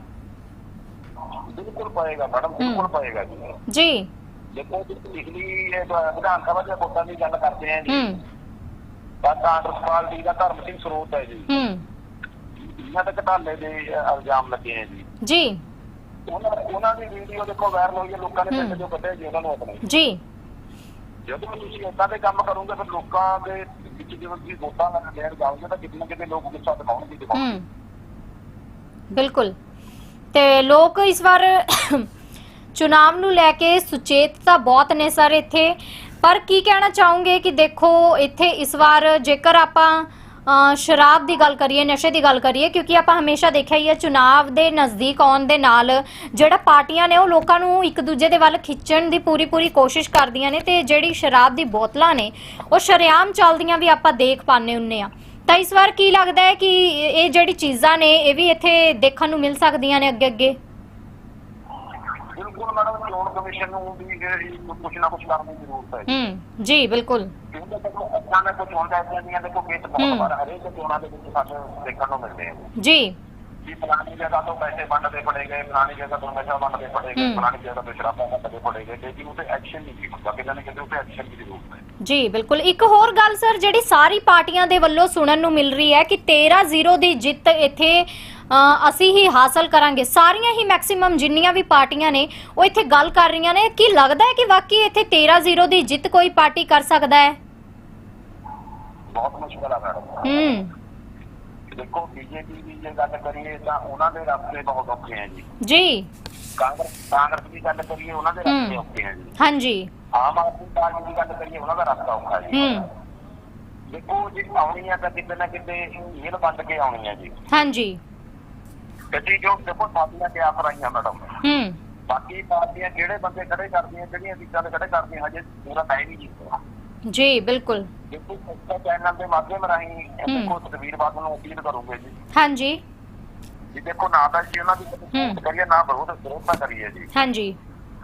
ਬਿਲਕੁਲ ਪਏਗਾ ਮੈਡਮ ਬਿਲਕੁਲ ਪਏਗਾ ਜੀ।
ਜੀ।
ਦੇਖੋ ਜੀ ਪਿਛਲੀ ਇਹ ਵਿਧਾਨ ਸਭਾ ਦੇ ਵੋਟਾਂ ਦੀ ਗੱਲ ਕਰਦੇ ਹਾਂ ਜੀ।
ਹੂੰ।
ਤਾਂ ਕਾਂਗਰਸ ਪਾਰਟੀ ਦਾ ਧਰਮ ਸਿੰਘ ਸਰੋਤ ਹੈ ਜੀ।
ਹੂੰ।
ਇਹਨਾਂ ਤੇ ਘਟਾਲੇ ਦੇ ਇਲਜ਼ਾਮ ਲੱਗੇ ਹੈ ਜੀ।
ਜੀ।
ਉਹਨਾਂ ਉਹਨਾਂ ਦੀ ਵੀਡੀਓ ਦੇਖੋ ਵਾਇਰਲ ਹੋਈ ਹੈ ਲੋਕਾਂ ਨੇ। ਪਿੰਡ ਜੋ ਕੱਢਿਆ ਜੀ ਉਹਨਾਂ ਨੂੰ ਆਪਣੇ।
ਜੀ।
ਜਦੋਂ ਤੁਸੀਂ ਏਦਾਂ ਦੇ ਕੰਮ ਕਰੋਗੇ, ਫਿਰ ਲੋਕਾਂ ਦੇ ਵਿੱਚ ਜਦੋਂ ਤੁਸੀਂ ਵੋਟਾਂ ਲੈਣ ਲੈਣ ਜਾਓਗੇ, ਤਾਂ ਕਿਤੇ ਨਾ ਕਿਤੇ ਲੋਕ ਗੁੱਸਾ ਦਿਖਾਉਣਗੇ ਦਿਖਾਉਣਗੇ
ਬਿਲਕੁਲ। ਤੇ ਲੋਕ ਇਸ ਵਾਰ ਚੁਣਾਵ ਨੂੰ ਲੈ ਕੇ ਸੁਚੇਤ ਤਾਂ ਬਹੁਤ ਨੇ ਸਰ ਇੱਥੇ, ਪਰ ਕੀ ਕਹਿਣਾ ਚਾਹੋਗੇ ਕਿ ਦੇਖੋ, ਇੱਥੇ ਇਸ ਵਾਰ ਜੇਕਰ ਆਪਾਂ ਸ਼ਰਾਬ ਦੀ ਗੱਲ ਕਰੀਏ, ਨਸ਼ੇ ਦੀ ਗੱਲ ਕਰੀਏ, ਕਿਉਂਕਿ ਆਪਾਂ ਹਮੇਸ਼ਾ ਦੇਖਿਆ ਹੀ ਹੈ, ਚੁਣਾਵ ਦੇ ਨਜ਼ਦੀਕ ਆਉਣ ਦੇ ਨਾਲ ਜਿਹੜਾ ਪਾਰਟੀਆਂ ਨੇ ਉਹ ਲੋਕਾਂ ਨੂੰ ਇੱਕ ਦੂਜੇ ਦੇ ਵੱਲ ਖਿੱਚਣ ਦੀ ਪੂਰੀ ਪੂਰੀ ਕੋਸ਼ਿਸ਼ ਕਰਦੀਆਂ ਨੇ ਤੇ ਜਿਹੜੀ ਸ਼ਰਾਬ ਦੀ ਬੋਤਲਾਂ ਨੇ, ਉਹ ਸ਼ਰੇਆਮ ਚੱਲਦੀਆਂ ਵੀ ਆਪਾਂ ਦੇਖ ਪਾਉਂਦੇ ਹੁੰਨੇ ਆ ਤਾਂ ਇਸ ਵਾਰ ਕੀ ਲੱਗਦਾ ਹੈ ਕਿ ਇਹ ਜਿਹੜੀ ਚੀਜ਼ਾਂ ਨੇ, ਇਹ ਵੀ ਇੱਥੇ ਦੇਖਣ ਨੂੰ ਮਿਲ ਸਕਦੀਆਂ ਨੇ ਅੱਗੇ ਅੱਗੇ?
ਬਿਲਕੁਲ ਮੈਡਮ ਚੋਣ ਕਮਿਸ਼ਨ ਨੂੰ ਵੀ ਇਹ ਕੁਝ ਨਾ ਕੁਝ ਕਰਨ ਦੀ ਜ਼ਰੂਰਤ ਹੈ
ਹੂੰ ਜੀ ਬਿਲਕੁਲ।
ਕਿਉਂਕਿ ਦੇਖੋ ਅੱਛਾ ਨਾ ਕੁਝ ਹੁੰਦਾ ਹੈ ਦੀਆਂ ਦੇਖੋ ਕੇਸ। ਬਹੁਤ ਵਾਰ ਹਰੇਕ ਚੋਣਾਂ ਦੇ ਵਿੱਚ ਸਾਨੂੰ ਦੇਖਣ ਨੂੰ ਮਿਲਦੇ ਆ।
ਜੀ।
ਵੀ ਫਲਾਣੀ ਜਗ੍ਹਾ ਤੋਂ ਪੈਸੇ ਵੰਡਦੇ ਫੜੇ ਗਏ ਫਲਾਣੀ ਜਗ੍ਹਾ ਤੋਂ ਨਸ਼ਾ ਵੰਡਦੇ ਫੜੇ ਗਏ। ਫਲਾਣੀ ਜਗ੍ਹਾ ਤੋਂ ਸ਼ਰਾਬਾਂ ਵੰਡਦੇ ਫੜੇ ਗਏ ਲੇਕਿਨ ਉਤੇ ਐਕਸ਼ਨ ਨਹੀਂ ਕੀਤਾ ਕਿਤੇ ਨਾ ਕਿਤੇ ਉਤੇ ਐਕਸ਼ਨ ਦੀ ਜ਼ਰੂਰਤ ਹੈ।
ਜੀ ਬਿਲਕੁਲ। ਇੱਕ ਹੋਰ ਗੱਲ ਸਰ ਜਿਹੜੀ ਸਾਰੀ ਪਾਰਟੀਆਂ ਦੇ ਵੱਲੋਂ ਸੁਣਨ ਨੂੰ ਮਿਲ ਰਹੀ ਹੈ ਕਿ 13-0 ਦੀ ਜਿੱਤ ਇੱਥੇ ਅਸੀਂ ਹੀ ਹਾਸਲ ਕਰਾਂਗੇ। ਸਾਰੀਆਂ ਹੀ ਮੈਕਸਿਮਮ ਜਿੰਨੀਆਂ ਵੀ ਪਾਰਟੀਆਂ ਨੇ ਉਹ ਇੱਥੇ ਗੱਲ ਕਰ ਰਹੀਆਂ ਨੇ। ਕੀ ਲੱਗਦਾ ਹੈ ਕਿ ਵਾਕਈ ਇੱਥੇ 13-0 ਦੀ ਜਿੱਤ ਕੋਈ ਪਾਰਟੀ ਕਰ ਸਕਦਾ ਹੈ?
ਬਹੁਤ ਮੁਸ਼ਕਲ ਆ ਮੈਡਮ।
ਹੂੰ।
ਦੇਖੋ ਬੀਜੇਪੀ ਦੀ ਜੇ ਗੱਲ ਕਰੀਏ ਤਾਂ ਉਹਨਾਂ ਦੇ ਰਸਤੇ ਬਹੁਤ ਔਖੇ ਹੈ ਜੀ।
ਜੀ।
ਕਾਂਗਰਸ ਕਾਂਗਰਸ ਦੀ ਗੱਲ ਕਰੀਏ ਉਹਨਾਂ ਦੇ ਰਸਤੇ। ਔਖੇ ਹੈ ਜੀ।
ਹਾਂਜੀ।
ਆਮ ਆਦਮੀ ਪਾਰਟੀ ਦੀ ਗੱਲ ਕਰੀਏ ਉਹਨਾਂ ਦਾ ਰਸਤਾ ਔਖਾ ਹੈ ਜੀ।
ਹੂੰ।
ਦੇਖੋ ਜੇ ਆਉਣੀ ਤਾਂ ਕਿਤੇ ਨਾ ਕਿਤੇ ਇਹ ਵੰਡ ਕੇ ਆਉਣੀ ਹੈ ਜੀ।
ਹਾਂਜੀ।
ਗੱਡੀ ਜੋ ਦੇਖੋ ਸਾਡੀਆਂ ਕਿਆ ਕਰਾਈਆਂ ਮੈਡਮ।
ਹੂੰ।
ਬਾਕੀ ਪਾਰਟੀਆਂ ਜਿਹੜੇ ਬੰਦੇ ਖੜੇ ਕਰਦੀਆਂ ਜਿਹੜੀਆਂ ਚੀਜ਼ਾਂ ਤੇ ਖੜੇ ਕਰਦੀਆਂ ਹਜੇ ਪੂਰਾ ਟਾਈਮ ਹੀ ਨਹੀਂ ਹੋਇਆ
ਜੀ ਬਿਲਕੁਲ।
ਦੇਖੋ ਇਸ ਚੈਨਲ ਦੇ ਮਾਧਿਅਮ ਰਾਹੀਂ ਦੇਖੋ ਤਕਵੀਰ ਬਾਦ ਨੂੰ ਅਪੀਲ ਕਰੂੰਗੇ ਜੀ।
ਹਾਂਜੀ।
ਜੀ ਦੇਖੋ ਨਾ ਤਾਂ ਜੀ ਉਹਨਾਂ ਦੀ ਕਰੀਏ ਨਾ ਵਿਰੋਧ ਵਿਰੋਧ ਨਾ ਕਰੀਏ ਜੀ।
ਹਾਂਜੀ।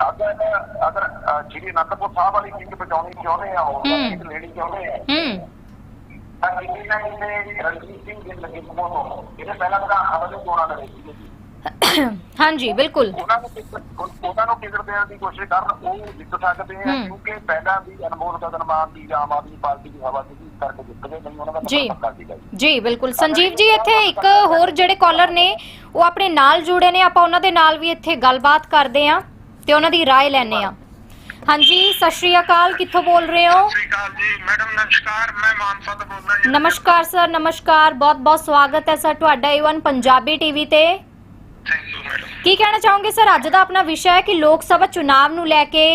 ਅਗਰ ਅਗਰ ਸ਼੍ਰੀ ਅਨੰਦਪੁਰ ਸਾਹਿਬ ਵਾਲੀ ਸੀਟ ਬਚਾਉਣੀ ਚਾਹੁੰਦੇ ਆ ਉਹ। ਸੀਟ ਲੈਣੀ ਚਾਹੁੰਦੇ ਆ।
ਹੂੰ।
ਤਾਂ ਕਿਤੇ ਨਾ ਕਿਤੇ ਰਣਜੀਤ ਸਿੰਘ ਗਿੱਲ ਲੱਗੇ ਬਹੁਤ ਇਹਦੇ ਪਹਿਲਾਂ ਤਾਂ ਆਵਾਜ਼ ਚੋਣਾਂ ਲੜੇ ਸੀਗੇ ਜੀ
ਹਾਂਜੀ ਬਿਲਕੁਲ
ਉਹਨਾਂ ਨੂੰ ਟਿਕਟ ਉਹਨਾਂ ਨੂੰ ਟਿਕਟ ਦੇਣ ਦੀ ਕੋਸ਼ਿਸ਼ ਕਰਨ ਉਹ ਜਿੱਤ ਸਕਦੇ ਆ
ਹੂੰ।
ਕਿਉਂਕਿ ਪਹਿਲਾਂ ਵੀ ਅਨਮੋਲ ਕਦਨ ਮਾਨ ਦੀ ਆਮ ਆਦਮੀ ਪਾਰਟੀ ਦੀ ਹਵਾ ਸੀ ਇਸ ਕਰਕੇ ਜਿੱਤ ਗਏ ਨਹੀਂ ਉਹਨਾਂ ਦਾ
ਜੀ।
ਪੱਕਾ ਸੀਗਾ ਜੀ
ਜੀ ਬਿਲਕੁਲ ਸੰਜੀਵ ਜੀ ਇੱਥੇ ਇੱਕ ਹੋਰ ਜਿਹੜੇ ਕਾਲਰ ਨੇ ਉਹ ਆਪਣੇ ਨਾਲ ਜੁੜੇ ਨੇ ਆਪਾਂ ਉਹਨਾਂ ਦੇ ਨਾਲ ਵੀ ਇੱਥੇ ਗੱਲਬਾਤ ਕਰਦੇ ਆਂ ਤੇ ਉਹਨਾਂ ਦੀ رائے ਲੈਣੇ ਆ ਹਾਂਜੀ ਸਤਿ ਸ਼੍ਰੀ ਅਕਾਲ ਕਿੱਥੋਂ ਬੋਲ ਰਹੇ ਹੋ?
ਸਤਿ ਸ਼੍ਰੀ ਅਕਾਲ ਜੀ ਮੈਡਮ ਨਮਸਕਾਰ ਮੈਂ ਮਾਨਸਾ ਤੋਂ ਬੋਲਦਾ ਜੀ।
ਨਮਸਕਾਰ ਸਰ ਨਮਸਕਾਰ ਬਹੁਤ ਬਹੁਤ ਸਵਾਗਤ ਹੈ ਸਰ ਤੁਹਾਡਾ ਈਵਨ ਪੰਜਾਬੀ ਟੀਵੀ ਤੇ।
ਥੈਂਕ ਯੂ ਮੈਡਮ
ਕੀ ਕਹਿਣਾ ਚਾਹੋਗੇ ਸਰ? ਅੱਜ ਦਾ ਆਪਣਾ ਵਿਸ਼ਾ ਹੈ ਕਿ ਲੋਕ ਸਭਾ ਚੁਣਾਵ ਨੂੰ ਲੈ ਕੇ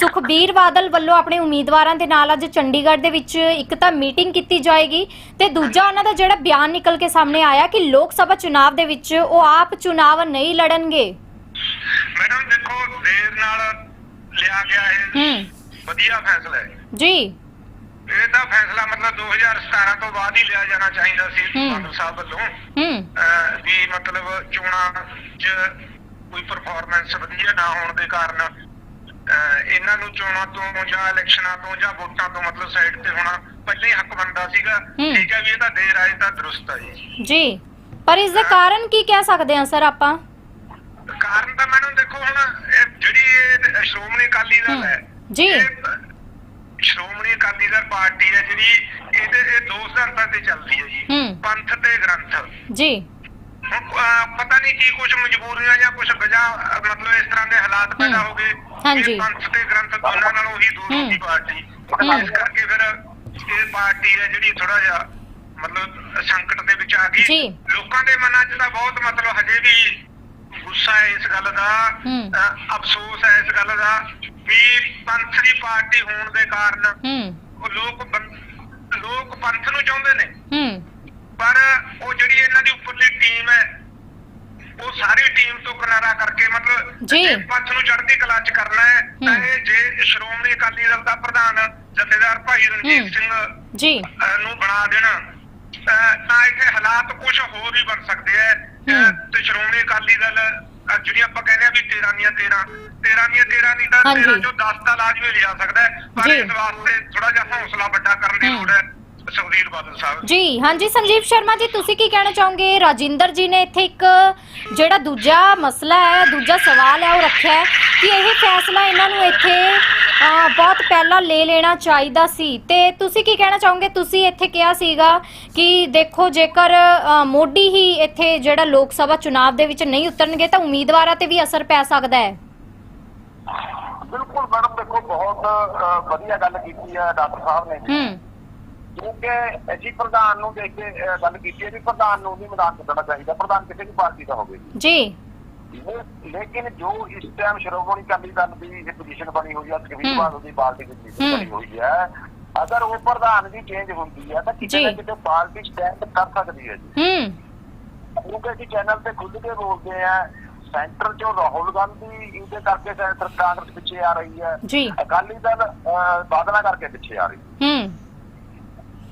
ਸੁਖਬੀਰ ਬਾਦਲ ਵੱਲੋਂ ਆਪਣੇ ਉਮੀਦਵਾਰਾਂ ਦੇ ਨਾਲ ਅੱਜ ਚੰਡੀਗੜ੍ਹ ਦੇ ਵਿੱਚ ਇੱਕ ਤਾਂ ਮੀਟਿੰਗ ਕੀਤੀ ਜਾਏਗੀ ਤੇ ਦੂਜਾ ਉਹਨਾਂ ਦਾ ਜਿਹੜਾ ਬਿਆਨ ਨਿਕਲ ਕੇ ਸਾਹਮਣੇ ਆਇਆ ਕਿ ਲੋਕ ਸਭਾ ਚੁਣਾਵ ਦੇ ਵਿੱਚ ਉਹ ਆਪ ਚੁਣਾਵ ਨਹੀਂ ਲੜਨਗੇ।
ਮੈਡਮ ਦੇਖੋ ਦੇਰ ਨਾਲ ਲਿਆ ਗਿਆ ਇਹ।
ਹੂੰ।
ਵਧੀਆ ਫੈਸਲਾ ਹੈ।
ਜੀ।
ਇਹ ਤਾਂ ਫੈਸਲਾ ਮਤਲਬ 2017 ਤੋਂ ਬਾਅਦ ਹੀ ਲਿਆ ਜਾਣਾ ਚਾਹੀਦਾ ਸੀ
ਹੂੰ।
ਬਾਦਲ ਸਾਹਿਬ ਵੱਲੋਂ।
ਹੂੰ।
ਅਹ ਵੀ ਮਤਲਬ ਚੋਣਾਂ 'ਚ ਕੋਈ ਪਰਫਾਰਮੈਂਸ ਵਧੀਆ ਨਾ ਹੋਣ ਦੇ ਕਾਰਨ ਅਹ ਇਹਨਾਂ ਨੂੰ ਚੋਣਾਂ ਤੋਂ ਜਾਂ ਇਲੈਕਸ਼ਨਾਂ ਤੋਂ ਜਾਂ ਵੋਟਾਂ ਤੋਂ ਮਤਲਬ ਸਾਈਡ ਤੇ ਹੋਣਾ ਪਹਿਲਾਂ ਹੀ ਹੱਕ ਬਣਦਾ ਸੀਗਾ।
ਹੂੰ।
ਠੀਕ ਹੈ ਵੀ ਇਹ ਤਾਂ ਦੇਰ ਆਏ ਤਾਂ ਦਰੁਸਤ ਆ ਜੀ।
ਜੀ। ਪਰ ਇਸ ਦੇ ਕਾਰਨ ਕੀ ਕਹਿ ਸਕਦੇ ਹਾਂ ਸਰ ਆਪਾਂ?
ਕਾਰਨ ਤਾਂ ਮੈਨੂੰ ਦੇਖੋ ਹੁਣ ਜਿਹੜੀ ਇਹ ਸ਼੍ਰੋਮਣੀ ਅਕਾਲੀ ਦਲ ਹੈ
ਜੀ
ਸ਼੍ਰੋਮਣੀ ਅਕਾਲੀ ਦਲ ਪਾਰਟੀ ਹੈ ਜਿਹੜੀ ਇਹਦੇ ਇਹ ਦੋ ਸਿਧਾਂਤਾਂ ਤੇ ਚੱਲਦੀ ਹੈ ਜੀ। ਪੰਥ ਤੇ ਗ੍ਰੰਥ
ਜੀ
ਪਤਾ ਨਹੀਂ ਕੀ ਕੁਝ ਮਜਬੂਰੀਆਂ ਜਾਂ ਕੁਝ ਵਜ੍ਹਾ ਮਤਲਬ ਇਸ ਤਰ੍ਹਾਂ ਦੇ ਹਾਲਾਤ ਪੈਦਾ
ਹੂੰ।
ਗਏ
ਹਾਂਜੀ।
ਪੰਥ ਤੇ ਗ੍ਰੰਥ ਦੋਨਾਂ ਨਾਲੋਂ ਹੀ ਦੂਰ ਹੂੰ। ਪਾਰਟੀ। ਇਸ ਕਰਕੇ ਫਿਰ ਇਹ ਪਾਰਟੀ ਹੈ ਜਿਹੜੀ ਥੋੜਾ ਜਿਹਾ ਮਤਲਬ ਸੰਕਟ ਦੇ ਵਿੱਚ ਆ। ਗਈ ਲੋਕਾਂ ਦੇ ਮਨਾਂ 'ਚ ਤਾਂ ਬਹੁਤ ਮਤਲਬ ਹਜੇ ਵੀ ਗੁੱਸਾ ਹੈ ਇਸ ਗੱਲ ਦਾ
ਹੂੰ।
ਅਫਸੋਸ ਹੈ ਇਸ ਗੱਲ ਦਾ ਵੀ ਪੰਥ ਦੀ ਪਾਰਟੀ ਹੋਣ ਦੇ ਕਾਰਨ
ਹੂੰ
ਉਹ ਲੋਕ ਬੰ- ਲੋਕ ਪੰਥ ਨੂੰ ਚਾਹੁੰਦੇ ਨੇ
ਹੂੰ
ਪਰ ਉਹ ਜਿਹੜੀ ਇਹਨਾਂ ਦੀ ਉੱਪਰਲੀ ਟੀਮ ਹੈ
ਉਹ ਸਾਰੀ ਟੀਮ ਤੋਂ ਕਿਨਾਰਾ ਕਰਕੇ ਮਤਲਬ
ਜੀ।
ਜੇ ਪੰਥ ਨੂੰ ਚੜ੍ਹਦੀ ਕਲਾ ਚ ਕਰਨਾ ਹੈ ਤਾਂ
ਹੂੰ।
ਇਹ ਜੇ ਸ਼੍ਰੋਮਣੀ ਅਕਾਲੀ ਦਲ ਦਾ ਪ੍ਰਧਾਨ ਜਥੇਦਾਰ ਭਾਈ
ਹੂੰ।
ਰਣਜੀਤ ਸਿੰਘ
ਜੀ
ਅਹ ਨੂੰ ਬਣਾ ਦੇਣ ਅਹ ਤਾਂ ਇੱਥੇ ਹਾਲਾਤ ਕੁਝ ਹੋਰ ਵੀ ਬਣ ਸਕਦੇ ਐ। ਤੇ ਸ਼੍ਰੋਮਣੀ ਅਕਾਲੀ ਦਲ ਅਹ ਜਿਹੜੀ ਆਪਾਂ ਕਹਿੰਦੇ ਆ ਵੀ 13 ਦੀਆਂ 13 13 ਦੀਆਂ 13 ਨਹੀਂ ਤਾਂ
ਹਾਂਜੀ।
13 ਚੋਂ 10 ਦਾ ਲਾਜ਼ਮੀ ਲਿਜਾ ਸਕਦਾ ਹੈ ਪਰ
ਜੀ।
ਇਸ ਵਾਸਤੇ ਥੋੜਾ ਜਿਹਾ ਹੌਸਲਾ ਵੱਡਾ ਕਰਨ ਦੀ। ਲੋੜ ਹੈ ਸੁਖਬੀਰ ਬਾਦਲ ਸਾਹਿਬ।
ਜੀ ਹਾਂਜੀ ਸੰਜੀਵ ਸ਼ਰਮਾ ਜੀ ਤੁਸੀਂ ਕੀ ਕਹਿਣਾ ਚਾਹੋਗੇ? ਰਾਜਿੰਦਰ ਜੀ ਨੇ ਇੱਥੇ ਇੱਕ ਜਿਹੜਾ ਦੂਜਾ ਮਸਲਾ ਹੈ ਦੂਜਾ ਸਵਾਲ ਹੈ ਉਹ ਰੱਖਿਆ ਹੈ ਕਿ ਇਹ ਫੈਸਲਾ ਇਹਨਾਂ ਨੂੰ ਇੱਥੇ ਅ, ਬਹੁਤ ਪਹਿਲਾਂ ਲੈ ਲੈਣਾ ਚਾਹੀਦਾ ਸੀ। ਤੇ ਤੁਸੀਂ ਕੀ ਕਹਿਣਾ ਚਾਹੋਗੇ? ਤੁਸੀਂ ਇੱਥੇ ਕਿਹਾ ਸੀਗਾ ਕਿ ਦੇਖੋ ਜੇਕਰ ਮੋਦੀ ਹੀ ਇੱਥੇ ਜਿਹੜਾ ਲੋਕ ਸਭਾ ਚੁਣਾਵ ਦੇ ਵਿੱਚ ਨਹੀਂ ਉਤਰਨਗੇ ਤਾਂ ਉਮੀਦਵਾਰਾਂ ਤੇ ਵੀ ਅਸਰ ਪੈ ਸਕਦਾ ਹੈ।
ਬਿਲਕੁਲ ਮੈਡਮ ਦੇਖੋ ਬਹੁਤ ਅਹ, ਵਧੀਆ ਗੱਲ ਕੀਤੀ ਹੈ ਡਾਕਟਰ ਸਾਹਿਬ ਨੇ।
ਹੂੰ।
ਕਿਉਂਕਿ ਅਸੀਂ ਪ੍ਰਧਾਨ ਨੂੰ ਦੇਖ ਕੇ ਅਹ, ਗੱਲ ਕੀਤੀ ਹੈ ਵੀ ਪ੍ਰਧਾਨ ਨੂੰ ਵੀ ਮੈਦਾਨ ਕੱਢਣਾ ਚਾਹੀਦਾ ਪ੍ਰਧਾਨ ਕਿਸੇ ਵੀ ਪਾਰਟੀ ਦਾ ਹੋਵੇ।
ਜੀ।
ਲੇ- ਲੇਕਿਨ ਜੋ ਇਸ ਟਾਈਮ ਸ਼੍ਰੋਮਣੀ ਅਕਾਲੀ ਦਲ ਦੀ ਇਹ ਪੋਜੀਸ਼ਨ ਬਣੀ ਹੋਈ ਹੈ
ਹੂੰ।
ਬਾਦਲ ਦੀ ਪਾਰਟੀ ਦੀ ਪੋਜੀਸ਼ਨ। ਬਣੀ ਹੋਈ ਹੈ ਅਗਰ ਉਹ ਪ੍ਰਧਾਨ ਦੀ ਚੇਂਜ ਹੁੰਦੀ ਹੈ ਤਾਂ ਕਿਤੇ
ਜੀ।
ਨਾ ਕਿਤੇ ਪਾਰਟੀ ਸਟੈਂਡ ਕਰ ਸਕਦੀ ਹੈ ਜੀ।
ਹੂੰ।
ਕਿਉਂਕਿ ਅਸੀਂ ਚੈਨਲ ਤੇ ਖੁੱਲ ਕੇ ਬੋਲਦੇ ਆ ਸੈਂਟਰ ਚੋਂ ਰਾਹੁਲ ਗਾਂਧੀ ਇਹਦੇ ਕਰਕੇ ਸੈਂਟਰ ਕਾਂਗਰਸ ਪਿੱਛੇ ਆ ਰਹੀ ਹੈ।
ਜੀ।
ਅਕਾਲੀ ਦਲ ਅਹ, ਬਾਦਲਾਂ ਕਰਕੇ ਪਿੱਛੇ ਆ ਰਹੀ ਹੈ।
ਹੂੰ।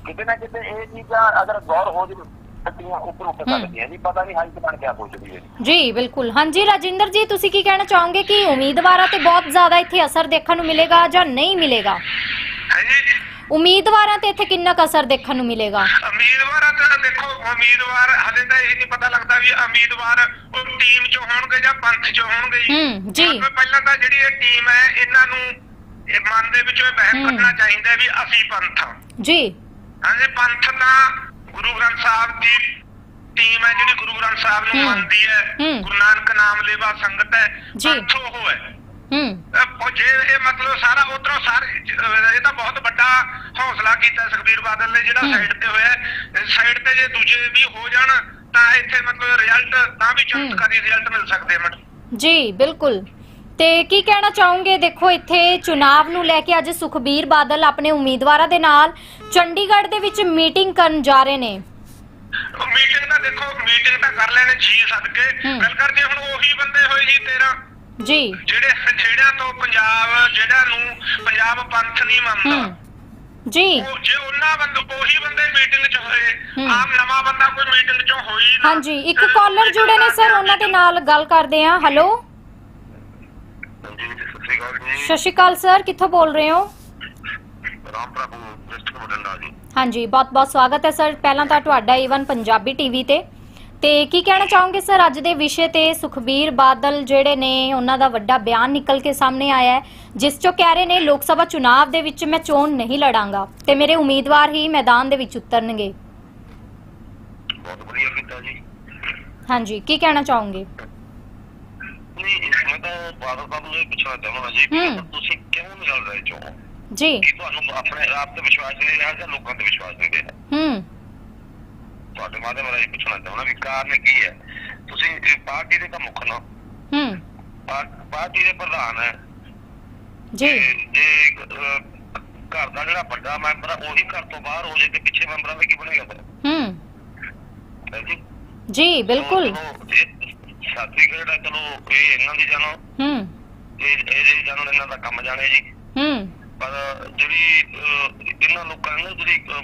ਕਿਤੇ ਨਾ ਕਿਤੇ ਇਹ ਚੀਜ਼ਾਂ ਅਗਰ ਗੌਰ ਹੋ ਜਾਵੇ ਸੱਟੀਆਂ ਉੱਪਰ
ਹੂੰ।
ਸਕਦੀਆਂ ਜੀ ਪਤਾ ਨਹੀਂ ਹਾਈ ਕਮਾਂਡ ਕਿਆ ਸੋਚਦੀ ਹੈ
ਜੀ ਬਿਲਕੁਲ ਹਾਂਜੀ ਰਾਜਿੰਦਰ ਜੀ ਤੁਸੀਂ ਕੀ ਕਹਿਣਾ ਚਾਹੋਗੇ ਕਿ ਉਮੀਦਵਾਰਾਂ ਤੇ ਬਹੁਤ ਜ਼ਿਆਦਾ ਇੱਥੇ ਅਸਰ ਦੇਖਣ ਨੂੰ ਮਿਲੇਗਾ ਜਾਂ ਨਹੀਂ ਮਿਲੇਗਾ
ਹੈ ਜੀ
ਉਮੀਦਵਾਰਾਂ ਤੇ ਇੱਥੇ ਕਿੰਨਾ ਅਸਰ ਦੇਖਣ ਨੂੰ ਮਿਲੇਗਾ
ਉਮੀਦਵਾਰਾਂ ਦਾ ਦੇਖੋ ਉਮੀਦਵਾਰ ਹਲੇ ਤਾਂ ਇਹ ਨਹੀਂ ਪਤਾ ਲੱਗਦਾ ਵੀ ਉਮੀਦਵਾਰ ਉਹ ਟੀਮ ਚ ਹੋਣਗੇ ਜਾਂ ਪੰਥ ਚ ਹੋਣਗੇ ਜੀ।
ਹੂੰ, ਜੀ।
ਪਹਿਲਾਂ ਤਾਂ ਜਿਹੜੀ ਇਹ ਟੀਮ ਹੈ ਇਹਨਾਂ ਨੂੰ ਇਹ ਮਨ ਦੇ ਵਿੱਚੋਂ ਇਹ ਵਹਿਮ
ਹੂੰ।
ਕੱਢਣਾ ਚਾਹੀਦਾ ਹੈ ਵੀ ਅਸੀਂ ਪੰਥ ਹਾਂ
ਜੀ
ਹਾਂਜੀ ਪੰਥ ਤਾਂ ਗੁਰੂ ਗ੍ਰੰਥ ਸਾਹਿਬ ਦੀ ਟੀਮ ਹੈ ਜਿਹੜੀ ਗੁਰੂ ਗ੍ਰੰਥ ਸਾਹਿਬ ਨੂੰ। ਮੰਨਦੀ ਹੈ। ਗੁਰੂ ਨਾਨਕ ਨਾਮ ਲੈਵਾ ਸੰਗਤ ਹੈ। ਪੰਥ ਉਹ ਹੈ
ਹੂੰ
ਜੇ ਇਹ ਮਤਲਬ ਸਾਰਾ ਉਧਰੋਂ ਸਾਰੇ ਇਹ ਤਾਂ ਬਹੁਤ ਵੱਡਾ ਹੌਸਲਾ ਕੀਤਾ ਸੁਖਬੀਰ ਬਾਦਲ ਨੇ ਜਿਹੜਾ। ਸਾਈਡ ਤੇ ਹੋਇਆ ਸਾਈਡ ਤੇ ਜੇ ਦੂਜੇ ਵੀ ਹੋ ਜਾਣ ਤਾਂ ਇੱਥੇ ਮਤਲਬ ਰਿਜ਼ਲਟ ਤਾਂ ਵੀ ਚਮਤਕਾਰੀ ਰਿਜ਼ਲਟ ਮਿਲ ਸਕਦੇ ਮੈਡਮ
ਜੀ ਬਿਲਕੁਲ ਤੇ ਕੀ ਕਹਿਣਾ ਚਾਹੋਗੇ? ਦੇਖੋ ਇੱਥੇ ਚੁਣਾਵ ਨੂੰ ਲੈ ਕੇ ਅੱਜ ਸੁਖਬੀਰ ਬਾਦਲ ਆਪਣੇ ਉਮੀਦਵਾਰਾਂ ਦੇ ਨਾਲ ਚੰਡੀਗੜ੍ਹ ਦੇ ਵਿੱਚ ਮੀਟਿੰਗ ਕਰਨ ਜਾ ਰਹੇ ਨੇ।
ਮੀਟਿੰਗ ਤਾਂ ਦੇਖੋ ਮੀਟਿੰਗ ਤਾਂ ਕਰ ਲੈਣੇ ਜੀ ਸਦਕੇ। ਗੱਲ ਕਰਦੇ ਹੁਣ ਉਹੀ ਬੰਦੇ ਹੋਏ ਜੀ ਤੇਰਾ।
ਜੀ।
ਜਿਹੜੇ ਜਿਹੜਿਆਂ ਤੋਂ ਪੰਜਾਬ ਜਿਹੜਾ ਨੂੰ ਪੰਜਾਬ ਪੰਥ ਨਹੀਂ ਮੰਨਦਾ।
ਜੀ।
ਉਹ ਜੇ ਉਹਨਾਂ ਬੰਦੇ ਉਹੀ ਬੰਦੇ ਮੀਟਿੰਗ 'ਚ ਹੋਏ। ਆਮ ਨਵਾਂ ਬੰਦਾ ਕੋਈ ਮੀਟਿੰਗ 'ਚੋਂ ਹੋਈ ਨਾ।
ਹਾਂਜੀ ਇੱਕ ਕਾਲਰ ਜੁੜੇ ਨੇ ਸਰ ਉਹਨਾਂ ਦੇ ਨਾਲ ਗੱਲ ਕਰਦੇ ਹਾਂ। ਹੈਲੋ
ਸ਼੍ਰੀ ਅਕਾਲ ਜੀ।
ਸਤਿ ਸ਼੍ਰੀ ਅਕਾਲ ਸਰ ਕਿੱਥੋਂ ਬੋਲ ਰਹੇ ਹੋ?
ਰਾਮ ਪ੍ਰਭੂ ਡਿਸਟ੍ਰਿਕਟ ਬਠਿੰਡਾ ਜੀ।
ਹਾਂਜੀ ਬਹੁਤ ਬਹੁਤ ਸਵਾਗਤ ਹੈ ਸਰ। ਪਹਿਲਾਂ ਤਾਂ ਤੁਹਾਡਾ ਈਵਨ ਪੰਜਾਬੀ ਟੀਵੀ ਤੇ। ਤੇ ਕੀ ਕਹਿਣਾ ਚਾਹੋਗੇ ਸਰ ਅੱਜ ਦੇ ਵਿਸ਼ੇ ਤੇ? ਸੁਖਬੀਰ ਬਾਦਲ ਜਿਹੜੇ ਨੇ ਉਹਨਾਂ ਦਾ ਵੱਡਾ ਬਿਆਨ ਨਿਕਲ ਕੇ ਸਾਹਮਣੇ ਆਇਆ ਹੈ ਜਿਸ ਚੋਂ ਕਹਿ ਰਹੇ ਨੇ ਲੋਕ ਸਭਾ ਚੁਣਾਵ ਦੇ ਵਿੱਚ ਮੈਂ ਚੋਣ ਨਹੀਂ ਲੜਾਂਗਾ। ਤੇ ਮੇਰੇ ਉਮੀਦਵਾਰ ਹੀ ਮੈਦਾਨ ਦੇ ਵਿੱਚ ਉਤਰਨਗੇ।
ਬਹੁਤ ਵਧੀਆ ਕੀਤਾ ਜੀ।
ਹਾਂਜੀ ਕੀ ਕਹਿਣਾ ਚਾਹੋਗੇ?
ਨਹੀਂ ਮੈਂ ਤਾਂ ਬਾਦਲ ਸਾਹਿਬ ਨੂੰ ਇਹ ਪੁੱਛਣਾ ਚਾਹੁੰਦਾ ਜੀ ਵੀ
ਹੂੰ।
ਤੁਸੀਂ ਕਿਉਂ ਨਹੀਂ ਲੜ ਰਹੇ ਚੋ
ਜੀ।
ਕੀ ਤੁਹਾਨੂੰ ਆਪਣੇ ਆਪ ਤੇ ਵਿਸ਼ਵਾਸ ਨਹੀਂ ਰਿਹਾ ਜਾਂ ਲੋਕਾਂ ਤੇ ਵਿਸ਼ਵਾਸ ਨਹੀਂ ਰਿਹਾ?
ਹੂੰ।
ਤੁਹਾਡੇ ਮਾਧਿਅਮ ਰਾਹੀਂ ਪੁੱਛਣਾ ਚਾਹੁੰਦਾ ਵੀ ਕਾਰਨ ਕੀ ਹੈ? ਤੁਸੀਂ ਇਹ ਪਾਰਟੀ ਦੇ ਤਾਂ ਮੁੱਖ ਨਾ।
ਹੂੰ।
ਪਾ- ਪਾਰਟੀ ਦੇ ਪ੍ਰਧਾਨ ਹੈ।
ਜੀ।
ਤੇ ਜੇ ਅਹ, ਘਰ ਦਾ ਜਿਹੜਾ ਵੱਡਾ ਮੈਂਬਰ ਆ ਉਹੀ ਘਰ ਤੋਂ ਬਾਹਰ ਹੋ ਜੇ ਤੇ ਪਿੱਛੇ ਮੈਂਬਰਾਂ ਦਾ ਕੀ ਬਣੇਗਾ ਫਿਰ?
ਹੂੰ।
ਹੈ ਜੀ।
ਜੀ ਬਿਲਕੁਲ।
ਚਲੋ, ਇਹ ਸਾਥੀ ਕਿਹੜਾ ਚਲੋ ਇਹ ਇਹਨਾਂ ਦੀ ਜਾਣੋ।
ਹੂੰ।
ਇਹ ਇਹ ਜਾਣੋ ਇਹਨਾਂ ਦਾ ਕੰਮ ਜਾਣੇ ਜੀ।
ਹੂੰ।
ਪਰ ਜਿਹੜੀ ਅਹ, ਇਹਨਾਂ ਲੋਕਾਂ ਨੇ ਜਿਹੜੀ ਅਹ,